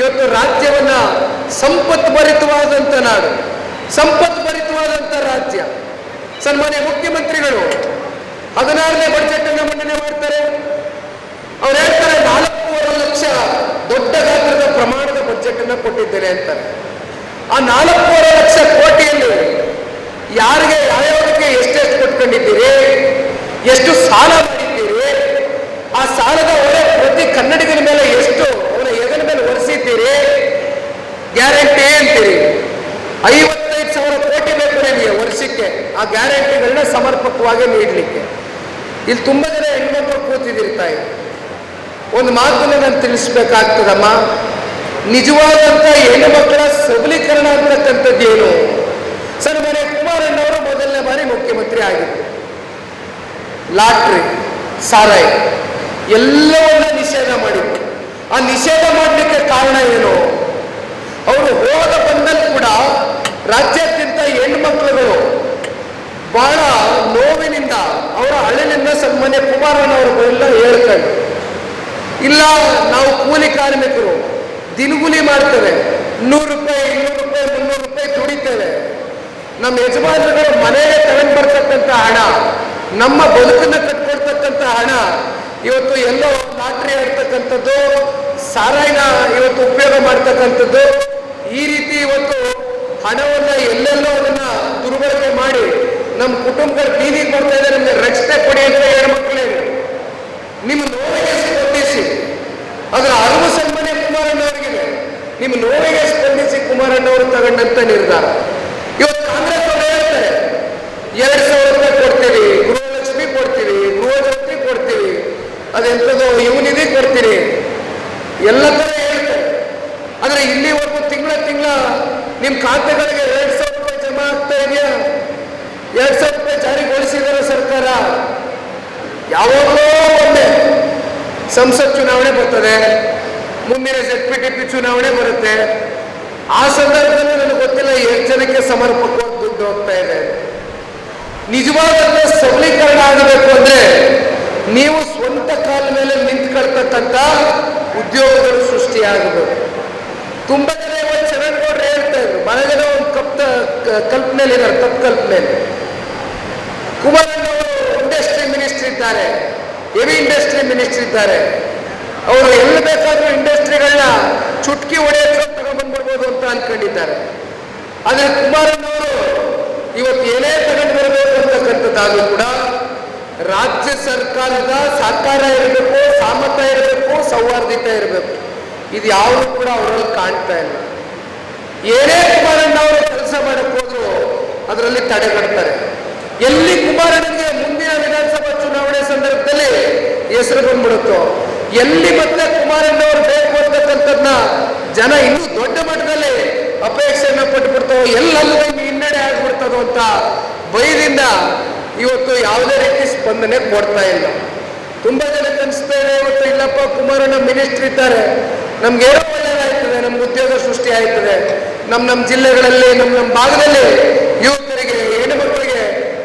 ಇವತ್ತು ರಾಜ್ಯವನ್ನ ಸಂಪತ್ ಭರಿತವಾದಂತ ನಾಡು ಸಂಪತ್ ಭರಿತವಾದಂತ ರಾಜ್ಯ. ಸನ್ಮಾನ್ಯ ಮುಖ್ಯಮಂತ್ರಿಗಳು, ಹದಿನಾರನೇ ಬಜೆಟ್ ಅನ್ನ ಮಂಡನೆ ಮಾಡ್ತಾರೆ. ಅವ್ರು ಹೇಳ್ತಾರೆ ನಾಲ್ಕೂವರೆ ಲಕ್ಷ ದೊಡ್ಡ ಗಾತ್ರದ ಪ್ರಮಾಣದ ಬಜೆಟ್ ಅನ್ನ ಕೊಟ್ಟಿದ್ದೇನೆ ಅಂತಾರೆ. ಆ ನಾಲ್ಕೂವರೆ ಲಕ್ಷ ಕೋಟಿಯಲ್ಲಿ ಯಾರಿಗೆ ಯಾವ್ಯಾವುದಕ್ಕೆ ಎಷ್ಟೆಷ್ಟು ಕೊಟ್ಕೊಂಡಿದ್ದೀರಿ? ಎಷ್ಟು ಸಾಲ ಮಾಡಿದ್ದೀರಿ? ಆ ಸಾಲದ ಹೊರೆ ಪ್ರತಿ ಕನ್ನಡಿಗನ ಮೇಲೆ ಎಷ್ಟು, ಅವನ ಹೆಗಲ ಮೇಲೆ ಒರೆಸಿದ್ದೀರಿ? ಗ್ಯಾರಂಟಿ ಅಂತೀರಿ. ಐವತ್ತೈದು ಸಾವಿರ ಕೋಟಿ ಬೇಕು ನಿಮಗೆ ವರ್ಷಕ್ಕೆ. ಆ ಗ್ಯಾರಂಟಿಗಳನ್ನ ಸಮರ್ಪಕವಾಗಿ ನೀಡಲಿಕ್ಕೆ. ಇಲ್ಲಿ ತುಂಬ ಜನ ಹೆಣ್ಮಕ್ಳು ಕೂತಿದ್ದೀರಿ ತಾಯಿ. ಒಂದು ಮಾತನ್ನು ನಾನು ತಿಳಿಸ್ಬೇಕಾಗ್ತದಮ್ಮ. ನಿಜವಾದಂಥ ಹೆಣ್ಣು ಮಕ್ಕಳ ಸಬಲೀಕರಣ ಅಂತಕ್ಕಂಥದ್ದು ಏನು ಸನ್ಮಾನ್ಯ ಕುಮಾರಣ್ಣವರು ಮೊದಲನೇ ಬಾರಿ ಮುಖ್ಯಮಂತ್ರಿ ಆಗಿದ್ರು ಲಾಟ್ರಿ, ಸಾರಾಯಿ, ಎಲ್ಲವನ್ನ ನಿಷೇಧ ಮಾಡಿದ್ರು ಆ ನಿಷೇಧ ಮಾಡಲಿಕ್ಕೆ ಕಾರಣ ಏನು? ಅವರು ಹೋದ ಬಂದಲ್ಲಿ ಕೂಡ ರಾಜ್ಯಾದ್ಯಂತ ಹೆಣ್ಮಕ್ಳುಗಳು ಬಹಳ ನೋವಿನಿಂದ ಅವರ ಹಳ್ಳಿನಿಂದ ಸನ್ಮಾನ್ಯ ಎಲ್ಲ ಹೇಳ್ಕೊಂಡು ಇಲ್ಲ, ನಾವು ಕೂಲಿ ಕಾರ್ಮಿಕರು, ದಿನಗೂಲಿ ಮಾಡ್ತೇವೆ. ನೂರು ರೂಪಾಯಿ, ಇನ್ನೂರು ರೂಪಾಯಿ, ಮುನ್ನೂರು ರೂಪಾಯಿ ದುಡಿತೇವೆ. ನಮ್ಮ ಯಜಮಾನರುಗಳ ಮನೆಗೆ ತಗೊಂಡು ಬರ್ತಕ್ಕಂಥ ಹಣ, ನಮ್ಮ ಬದುಕನ್ನು ಕಟ್ಕೊಡ್ತಕ್ಕಂತ ಹಣ, ಇವತ್ತು ಎಲ್ಲೋ ಲಾಟ್ರಿ ಆಡ್ತಕ್ಕಂಥದ್ದು, ಸಾರಾಯಿನ ಇವತ್ತು ಉಪಯೋಗ ಮಾಡ್ತಕ್ಕಂಥದ್ದು, ಈ ರೀತಿ ಇವತ್ತು ಹಣವನ್ನ ಎಲ್ಲೆಲ್ಲೋ ಅದನ್ನ ದುರ್ಬಳಕೆ ಮಾಡಿ ನಮ್ಮ ಕುಟುಂಬದ ಬೀದಿ ಕೊಡ್ತಾ ಇದ್ದಾರೆ. ನಿಮಗೆ ರಕ್ಷಣೆ ಕೊಡಿ ಅಂತ ಹೇಳಿ ಮಕ್ಕಳೇ ನಿಮ್ಮ ನೋವಿಗೆ ಸ್ಪಂದಿಸಿ ಅದರ ಅರಿವು ಸಂಬಂಧ ಕುಮಾರಣ್ಣವರಿಗಿದೆ. ನಿಮ್ಮ ನೋವಿಗೆ ಸ್ಪಂದಿಸಿ ಕುಮಾರಣ್ಣವರು ತಗೊಂಡಂತ ನಿರ್ಧಾರ? ಅವರು ಹೇಳ್ತಾರೆ. ಎರಡ್ ಸಾವಿರ ರೂಪಾಯಿ ಕೊಡ್ತೀವಿ ಗೃಹಲಕ್ಷ್ಮಿ ಕೊಡ್ತೀವಿ ಗೃಹಜ್ಯೋತಿ ಕೊಡ್ತೀವಿ ಅದೆಂಥದ್ದು ಇವನಿಗೆ ಕೊಡ್ತೀರಿ. ಎಲ್ಲ ತರ ಹೇಳ್ತಾರೆ. ಆದ್ರೆ ಇಲ್ಲಿವರೆಗೂ ತಿಂಗಳ ತಿಂಗಳ ನಿಮ್ ಖಾತೆಗಳಿಗೆ ಎರಡ್ ಸಾವಿರ ರೂಪಾಯಿ ಜಮಾ ಆಗ್ತಾ ಇದೆಯಾ? ಎರಡ್ ಸಾವಿರ ರೂಪಾಯಿ ಜಾರಿಗೊಳಿಸಿದಾರೆ ಸರ್ಕಾರ. ಯಾವಾಗಲೂ ಒಂದೇ ಸಂಸತ್ ಚುನಾವಣೆ ಬರ್ತದೆ, ಮುಂದಿನ ಜೆಡ್ ಪಿ ಟಿ ಪಿ ಚುನಾವಣೆ ಬರುತ್ತೆ. ಆ ಸಂದರ್ಭದಲ್ಲಿ ಗೊತ್ತಿಲ್ಲ ಎಷ್ಟು ಜನಕ್ಕೆ ಸಮರ್ಪಕವಾಗಿ ದುಡ್ಡು ಹೋಗ್ತಾ ಇದೆ. ನಿಜವಾದ ಸಬಲೀಕರಣ ಆಗಬೇಕು ಅಂದ್ರೆ ನೀವು ಸ್ವಂತ ಕಾಲ ಮೇಲೆ ನಿಂತ್ಕೊಳ್ತಕ್ಕಂಥ ಉದ್ಯೋಗಗಳು ಸೃಷ್ಟಿಯಾಗಬೇಕು. ತುಂಬಾ ಜನ ಇವತ್ತು ಶರಣಗೌಡ್ರು ಹೇಳ್ತಾ ಇದ್ರು ಬಹಳ ಜನ ಒಂದು ಕಪ್ತ ಕಲ್ಪನೆಯಲ್ಲಿ ಇದ್ದಾರೆ ತಪ್ಪು ಕಲ್ಪನೆಯಲ್ಲಿ ಕುಮಾರಣ್ಣವರು ಇಂಡಸ್ಟ್ರಿ ಮಿನಿಸ್ಟ್ರಿ ಇದ್ದಾರೆ, ಹೆವಿ ಇಂಡಸ್ಟ್ರಿ ಮಿನಿಸ್ಟ್ರಿ ಇದ್ದಾರೆ. ಅವರು ಎಲ್ಲಿ ಬೇಕಾದ್ರೂ ಇಂಡಸ್ಟ್ರಿಗಳನ್ನ ಚುಟ್ಕಿ ಹೊಡೆಯೋಕೆ ತಗೊಂಡ್ಬಂದ್ಬಿಡ್ಬೋದು ಅಂತ ಅನ್ಕೊಂಡಿದ್ದಾರೆ. ಆದ್ರೆ ಕುಮಾರಣ್ಣವರು ಇವತ್ತು ಏನೇ ತಗೊಂಡು ಬರಬೇಕು ಅಂತಕ್ಕಂಥದ್ದಾದ್ರೂ ಕೂಡ ರಾಜ್ಯ ಸರ್ಕಾರದ ಸಹಕಾರ ಇರಬೇಕು, ಸಾಮರ್ಥ್ಯ ಇರಬೇಕು, ಸೌಹಾರ್ದಿತ ಇರಬೇಕು. ಇದು ಯಾವುದು ಕೂಡ ಅವರಲ್ಲಿ ಕಾಣ್ತಾ ಇಲ್ಲ. ಏನೇ ಕುಮಾರಣ್ಣ ಅವರು ಕೆಲಸ ಮಾಡಕ್ ಹೋದ್ರು ಅದರಲ್ಲಿ ತಡೆಗಟ್ತಾರೆ ಎಲ್ಲಿ ಕುಮಾರಣ್ಣಗೆ ಮುಂದಿನ ವಿಧಾನಸಭಾ ಚುನಾವಣೆ ಸಂದರ್ಭದಲ್ಲಿ ಹೆಸರು ಬಂದ್ಬಿಡುತ್ತೋ, ಎಲ್ಲಿ ಮತ್ತೆ ಕುಮಾರಣ್ಣವರು ಬೇಕು ಅಂತಕ್ಕಂಥದ್ನ ಜನ ಇನ್ನೂ ದೊಡ್ಡ ಮಟ್ಟದಲ್ಲಿ ಅಪೇಕ್ಷೆಯನ್ನ ಪಟ್ಬಿಡ್ತಾವೋ ಎಲ್ಲೆಲ್ಲೂ ಹಿನ್ನಡೆ ಆಗ್ಬಿಡ್ತದೋ ಅಂತ ಭಯದಿಂದ ಇವತ್ತು ಯಾವುದೇ ರೀತಿ ಸ್ಪಂದನೆ ಕೊಡ್ತಾ ಇಲ್ಲ. ತುಂಬಾ ಜನ ಅನಿಸ್ತಾ ಇದೆ ಇವತ್ತು ಇಲ್ಲಪ್ಪ, ಕುಮಾರಣ್ಣ ಮಿನಿಸ್ಟರ್ ಇದ್ದಾರೆ. ನಮ್ಗೆ ಏನೋ ಒಳ್ಳೇದಾಗ್ತದೆ ನಮ್ಗೆ ಉದ್ಯೋಗ ಸೃಷ್ಟಿ ಆಯ್ತದೆ. ನಮ್ಮ ನಮ್ಮ ಜಿಲ್ಲೆಗಳಲ್ಲಿ ನಮ್ಮ ನಮ್ಮ ಭಾಗದಲ್ಲಿ ಯುವಕರಿಗೆ ಹೆಣ್ಣುಮಕ್ಕಳಿಗೆ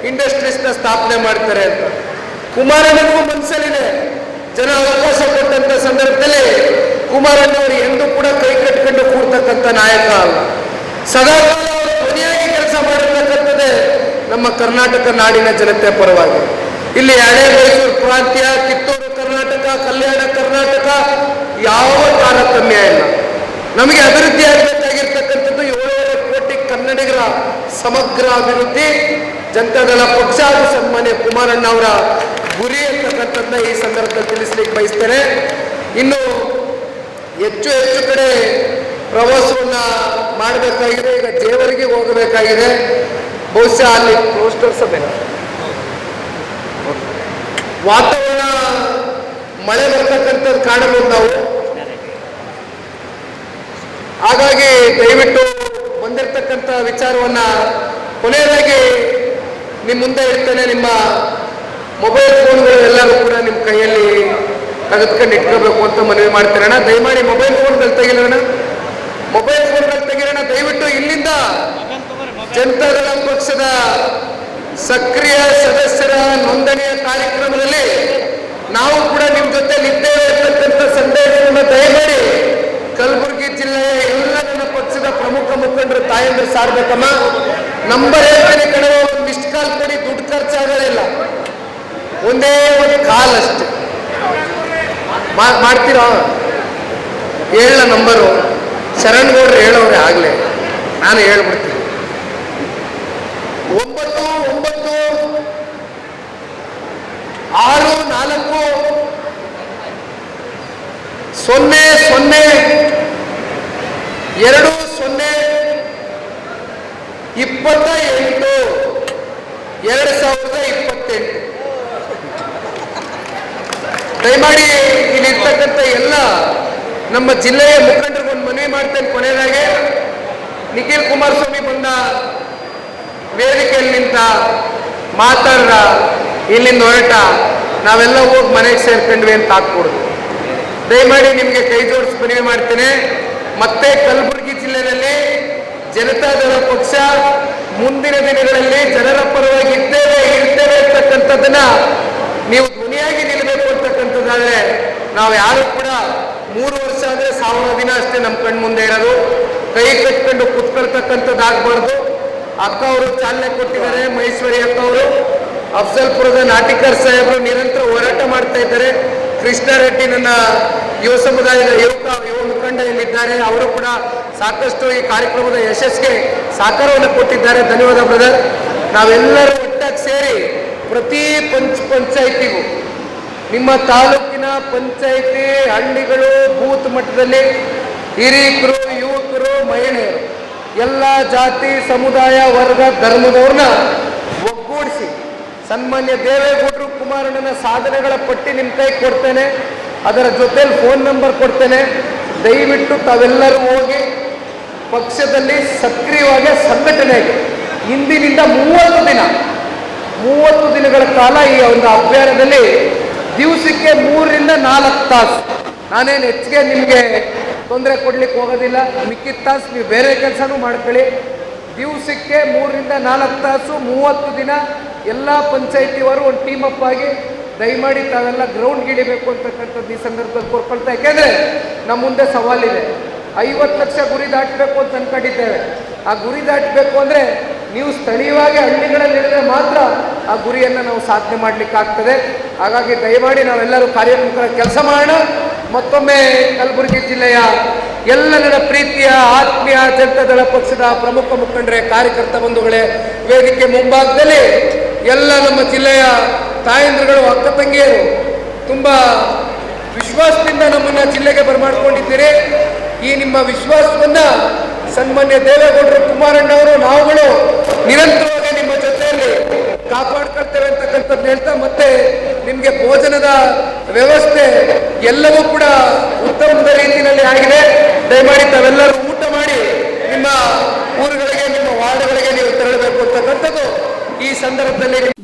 ಇಂಡಸ್ಟ್ರೀಸ್ನ ಸ್ಥಾಪನೆ ಮಾಡ್ತಾರೆ ಅಂತ. ಕುಮಾರಣ್ಣನಿಗೂ ಮನಸ್ಸಲ್ಲಿದೆ ಜನ ಅವಕಾಶ ಕೊಟ್ಟಂತ ಸಂದರ್ಭದಲ್ಲಿ ಕುಮಾರಣ್ಣ ಎಂದು ಕೂಡ ಕೈ ಕಟ್ಟಿಕೊಂಡು ಕೂರ್ತಕ್ಕಂಥ ನಾಯಕ ಅಲ್ಲ ಸದಾಕಾಲ ಅವರು ಧ್ವನಿಯಾಗಿ ಕೆಲಸ ಮಾಡಿರ್ತಕ್ಕಂಥದ್ದೇ ನಮ್ಮ ಕರ್ನಾಟಕ ನಾಡಿನ ಜನತೆ ಪರವಾಗಿ. ಇಲ್ಲಿ ಹಳೆ ಮೈಸೂರು ಪ್ರಾಂತ್ಯ, ಕಿತ್ತೂರು ಕರ್ನಾಟಕ, ಕಲ್ಯಾಣ ಕರ್ನಾಟಕ ಯಾವ ತಾರತಮ್ಯ ಇಲ್ಲ. ನಮಗೆ ಅಭಿವೃದ್ಧಿ ಆಗಬೇಕಾಗಿರ್ತಕ್ಕಂಥದ್ದು ಏಳೂವರೆ ಕೋಟಿ ಕನ್ನಡಿಗರ ಸಮಗ್ರ ಅಭಿವೃದ್ಧಿ, ಜನತಾದಳ ಪಕ್ಷ ಹಾಗೂ ಸನ್ಮಾನ್ಯ ಕುಮಾರಣ್ಣ ಅವರ ಗುರಿ ಅಂತಕ್ಕಂಥದ್ದನ್ನ ಈ ಸಂದರ್ಭದಲ್ಲಿ ತಿಳಿಸ್ಲಿಕ್ಕೆ ಬಯಸ್ತೇನೆ. ಇನ್ನು ಹೆಚ್ಚು ಹೆಚ್ಚು ಕಡೆ ಪ್ರವಾಸವನ್ನ ಮಾಡಬೇಕಾಗಿದೆ, ಈಗ ದೇವರಿಗೆ ಹೋಗಬೇಕಾಗಿದೆ. ಬಹುಶಃ ಅಲ್ಲಿ ಸಭೆ. ವಾತಾವರಣ, ಮಳೆ ಬರ್ತಕ್ಕಂಥದ್ದು ಕಾಣಬಹುದು ನಾವು. ಹಾಗಾಗಿ ದಯವಿಟ್ಟು ಬಂದಿರತಕ್ಕಂಥ ವಿಚಾರವನ್ನ ಕೊನೆಯದಾಗಿ ನಿಮ್ಮ ಮುಂದೆ ಇರ್ತೇನೆ ನಿಮ್ಮ ಮೊಬೈಲ್ ಫೋನ್ಗಳು ಎಲ್ಲರೂ ಕೂಡ ನಿಮ್ಮ ಕೈಯಲ್ಲಿ ತೆಗೆದುಕೊಂಡು ಇಟ್ಕೋಬೇಕು ಅಂತ ಮನವಿ ಮಾಡ್ತೀರಣ್ಣ ದಯಮಾಡಿ ಮೊಬೈಲ್ ಫೋನ್ಗಳು ತೆಗಿಲಣ್ಣ. ಮೊಬೈಲ್ ಫೋನ್ಗಳು ತೆಗಿರೋಣ ದಯವಿಟ್ಟು ಇಲ್ಲಿಂದ ಜನತಾದಳ ಪಕ್ಷದ ಸಕ್ರಿಯ ಸದಸ್ಯರ ನೋಂದಣಿಯ ಕಾರ್ಯಕ್ರಮದಲ್ಲಿ ನಾವು ಕೂಡ ನಿಮ್ಮ ಜೊತೆ ನಿದ್ದೇವೆ ಇರ್ತಕ್ಕಂಥ ಸಂದೇಶವನ್ನು ದಯಮಾಡಿ ಕಲಬುರಗಿ ಜಿಲ್ಲೆಯ ಎಲ್ಲ ನನ್ನ ಪಕ್ಷದ ಪ್ರಮುಖ ಮುಖಂಡರು ತಾಯಂದ್ರ ಸಾರ್ಬೇಕಮ್ಮ. ನಂಬರ್ ಹೇಳ್ತೀನಿ ಕಡೆ ಒಂದು ಮಿಸ್ಡ್ ಕಾಲ್ ಕೊಡಿ, ದುಡ್ಡು ಖರ್ಚಾಗಲಿಲ್ಲ ಒಂದೇ ಒಂದು ಕಾಲ್ ಅಷ್ಟೇ. ಮಾಡ್ತೀರಾ? ಹೇಳ ನಂಬರು. ಶರಣ್ ಗೌಡ್ರು ಹೇಳೋರೆ ಆಗ್ಲೇ. ನಾನು ಹೇಳ್ಬಿಡ್ತೀನಿ. ಒಂಬತ್ತು ಒಂಬತ್ತು, ಆರು, ನಾಲ್ಕು, ಸೊನ್ನೆ ಸೊನ್ನೆ, ಎರಡು, ಸೊನ್ನೆ, ಇಪ್ಪತ್ತ ಎಂಟು, ಎರಡು ಸಾವಿರದ ಇಪ್ಪತ್ತೆಂಟು ದಯಮಾಡಿ ಇಲ್ಲಿರ್ತಕ್ಕಂಥ ಎಲ್ಲ ನಮ್ಮ ಜಿಲ್ಲೆಯ ಮುಖಂಡರಿಗೆ ಒಂದು ಮನವಿ ಮಾಡ್ತೇನೆ ಕೊನೆಯದಾಗೆ. ನಿಖಿಲ್ ಕುಮಾರಸ್ವಾಮಿ ಬಂದ ವೇದಿಕೆಯಲ್ಲಿ ನಿಂತ ಮಾತಾಡ್ದ ಇಲ್ಲಿಂದ ಹೊರಟ ನಾವೆಲ್ಲ ಹೋಗಿ ಮನೆಗೆ ಸೇರ್ಕೊಂಡ್ವಿ ಅಂತ ಹಾಕ್ಕೊಡುದು ದಯಮಾಡಿ ನಿಮಗೆ ಕೈ ಜೋಡಿಸಿ ಮನವಿ ಮಾಡ್ತೇನೆ. ಮತ್ತೆ ಕಲಬುರಗಿ ಜಿಲ್ಲೆಯಲ್ಲಿ ಜನತಾದಳ ಪಕ್ಷ ಮುಂದಿನ ದಿನಗಳಲ್ಲಿ ಜನರ ಪರವಾಗಿ ಇದ್ದೇವೆ ಇರ್ತೇವೆ ಅಂತಕ್ಕಂಥದ್ದನ್ನ ನೀವು ಧ್ವನಿಯಾಗಿ ಅಂತಕ್ಕಂಥದ್ದಾದ್ರೆ ನಾವು ಯಾರು ಕೂಡ ಮೂರು ವರ್ಷ ಅಂದ್ರೆ ಸಾವಿರ ದಿನ ಅಷ್ಟೇ ನಮ್ಮ ಕಣ್ ಮುಂದೆ ಇರೋದು. ಕೈ ಕಟ್ಕೊಂಡು ಕುತ್ಕೊಳ್ತಕ್ಕಂಥದ್ದು ಆಗ್ಬಾರ್ದು ಅಕ್ಕ ಅವರು ಚಾಲನೆ ಕೊಟ್ಟಿದ್ದಾರೆ, ಮಹೇಶ್ವರಿ ಅಕ್ಕ ಅವರು. ಅಫ್ಜಲ್ಪುರದ ನಾಟಿಕರ್ ಸಾಹೇಬರು ನಿರಂತರ ಹೋರಾಟ ಮಾಡ್ತಾ ಇದ್ದಾರೆ. ಕೃಷ್ಣಾರೆಡ್ಡಿ ನನ್ನ ಯುವ ಸಮುದಾಯದ ಯುವಕ, ಯುವ ಮುಖಂಡ ಇಲ್ಲಿದ್ದಾರೆ ಅವರು ಕೂಡ ಸಾಕಷ್ಟು ಈ ಕಾರ್ಯಕ್ರಮದ ಯಶಸ್ಸಿಗೆ ಸಹಕಾರವನ್ನು ಕೊಟ್ಟಿದ್ದಾರೆ. ಧನ್ಯವಾದ ಬ್ರದರ್. ನಾವೆಲ್ಲರೂ ಒಟ್ಟಾಗಿ ಸೇರಿ ಪ್ರತಿ ಪಂಚ್ ಪಂಚಾಯಿತಿಗೂ ನಿಮ್ಮ ತಾಲೂಕಿನ ಪಂಚಾಯಿತಿ ಹಳ್ಳಿಗಳು ಬೂತ್ ಮಟ್ಟದಲ್ಲಿ ಹಿರಿಯಕರು ಯುವಕರು, ಮಹಿಳೆಯರು, ಎಲ್ಲ ಜಾತಿ, ಸಮುದಾಯ, ವರ್ಗ, ಧರ್ಮದವ್ರನ್ನ ಒಗ್ಗೂಡಿಸಿ ಸನ್ಮಾನ್ಯ ದೇವೇಗೌಡರು ಕುಮಾರಣ್ಣನ ಸಾಧನೆಗಳ ಪಟ್ಟಿ ನಿಮ್ಮ ಕೈ ಕೊಡ್ತೇನೆ. ಅದರ ಜೊತೆಯಲ್ಲಿ ಫೋನ್ ನಂಬರ್ ಕೊಡ್ತೇನೆ. ದಯವಿಟ್ಟು ತಾವೆಲ್ಲರೂ ಹೋಗಿ ಪಕ್ಷದಲ್ಲಿ ಸಕ್ರಿಯವಾಗಿ ಸಂಘಟನೆಗೆ ಇಂದಿನಿಂದ ಮೂವತ್ತು ದಿನ, ಮೂವತ್ತು ದಿನಗಳ ಕಾಲ ಈ ಒಂದು ಅಭಿಯಾನದಲ್ಲಿ ದಿವಸಕ್ಕೆ ಮೂರರಿಂದ ನಾಲ್ಕು ತಾಸು. ನಾನೇನು ಹೆಚ್ಚಿಗೆ ನಿಮಗೆ ತೊಂದರೆ ಕೊಡ್ಲಿಕ್ಕೆ ಹೋಗೋದಿಲ್ಲ, ಮಿಕ್ಕಿದ ತಾಸು ನೀವು ಬೇರೆ ಕೆಲಸನೂ ಮಾಡ್ಕೊಳ್ಳಿ. ದಿವಸಕ್ಕೆ ಮೂರರಿಂದ ನಾಲ್ಕು ತಾಸು, ಮೂವತ್ತು ದಿನ ಎಲ್ಲ ಪಂಚಾಯಿತಿಯವರು ಒಂದು ಟೀಮ್ ಅಪ್ ಆಗಿ ದಯಮಾಡಿ ತಾವೆಲ್ಲ ಗ್ರೌಂಡ್ಗೆ ಇಳಿಬೇಕು ಅಂತಕ್ಕಂಥದ್ದು ಈ ಸಂದರ್ಭದಲ್ಲಿ ಕೋರ್ಕೊಳ್ತಾ ಯಾಕೆಂದರೆ ನಮ್ಮ ಮುಂದೆ ಸವಾಲಿದೆ. ಐವತ್ತು ಲಕ್ಷ ಗುರಿ ದಾಟಬೇಕು ಅಂತ ಅನ್ಕೊಂಡಿದ್ದೇವೆ. ಆ ಗುರಿ ದಾಟಬೇಕು ಅಂದರೆ ನೀವು ಸ್ಥಳೀಯವಾಗಿ ಹಳ್ಳಿಗಳಲ್ಲಿ ಮಾತ್ರ ಆ ಗುರಿಯನ್ನು ನಾವು ಸಾಧನೆ ಮಾಡಲಿಕ್ಕಾಗ್ತದೆ. ಹಾಗಾಗಿ ದಯಮಾಡಿ ನಾವೆಲ್ಲರೂ ಕಾರ್ಯಕ್ರಮಗಳ ಕೆಲಸ ಮಾಡೋಣ. ಮತ್ತೊಮ್ಮೆ ಕಲಬುರಗಿ ಜಿಲ್ಲೆಯ ಎಲ್ಲ ನನ್ನ ಪ್ರೀತಿಯ, ಆತ್ಮೀಯ ಜನತಾದಳ ಪಕ್ಷದ ಪ್ರಮುಖ ಮುಖಂಡರೇ, ಕಾರ್ಯಕರ್ತ ಬಂಧುಗಳೇ, ವೇದಿಕೆ ಮುಂಭಾಗದಲ್ಲಿ ಎಲ್ಲ ನಮ್ಮ ಜಿಲ್ಲೆಯ ತಾಯಂದ್ರಗಳು, ಅಕ್ಕ ತಂಗಿಯರು, ತುಂಬ ವಿಶ್ವಾಸದಿಂದ ನಮ್ಮನ್ನ ಜಿಲ್ಲೆಗೆ ಬರಮಾಡ್ಕೊಂಡಿದ್ದೀರಿ. ಈ ನಿಮ್ಮ ವಿಶ್ವಾಸವನ್ನ ಸನ್ಮಾನ್ಯ ದೇವೇಗೌಡರು, ಕುಮಾರಣ್ಣವರು, ನಾವುಗಳು ನಿರಂತರವಾಗಿ ನಿಮ್ಮ ಜೊತೆಯಲ್ಲಿ ಕಾಪಾಡ್ಕೊಳ್ತೇವೆ ಅಂತಕ್ಕಂಥದ್ದು ಹೇಳ್ತಾ ಮತ್ತೆ ನಿಮಗೆ ಭೋಜನದ ವ್ಯವಸ್ಥೆ ಎಲ್ಲವೂ ಕೂಡ ಉತ್ತಮದ ರೀತಿಯಲ್ಲಿ ಆಗಿದೆ. ದಯಮಾಡಿ ತಾವೆಲ್ಲರೂ ಊಟ ಮಾಡಿ ನಿಮ್ಮ ಊರುಗಳಿಗೆ, ನಿಮ್ಮ ವಾರ್ಡ್ಗಳಿಗೆ ನೀವು ತೆರಳಬೇಕು ಅಂತಕ್ಕಂಥದ್ದು ಈ ಸಂದರ್ಭದಲ್ಲಿ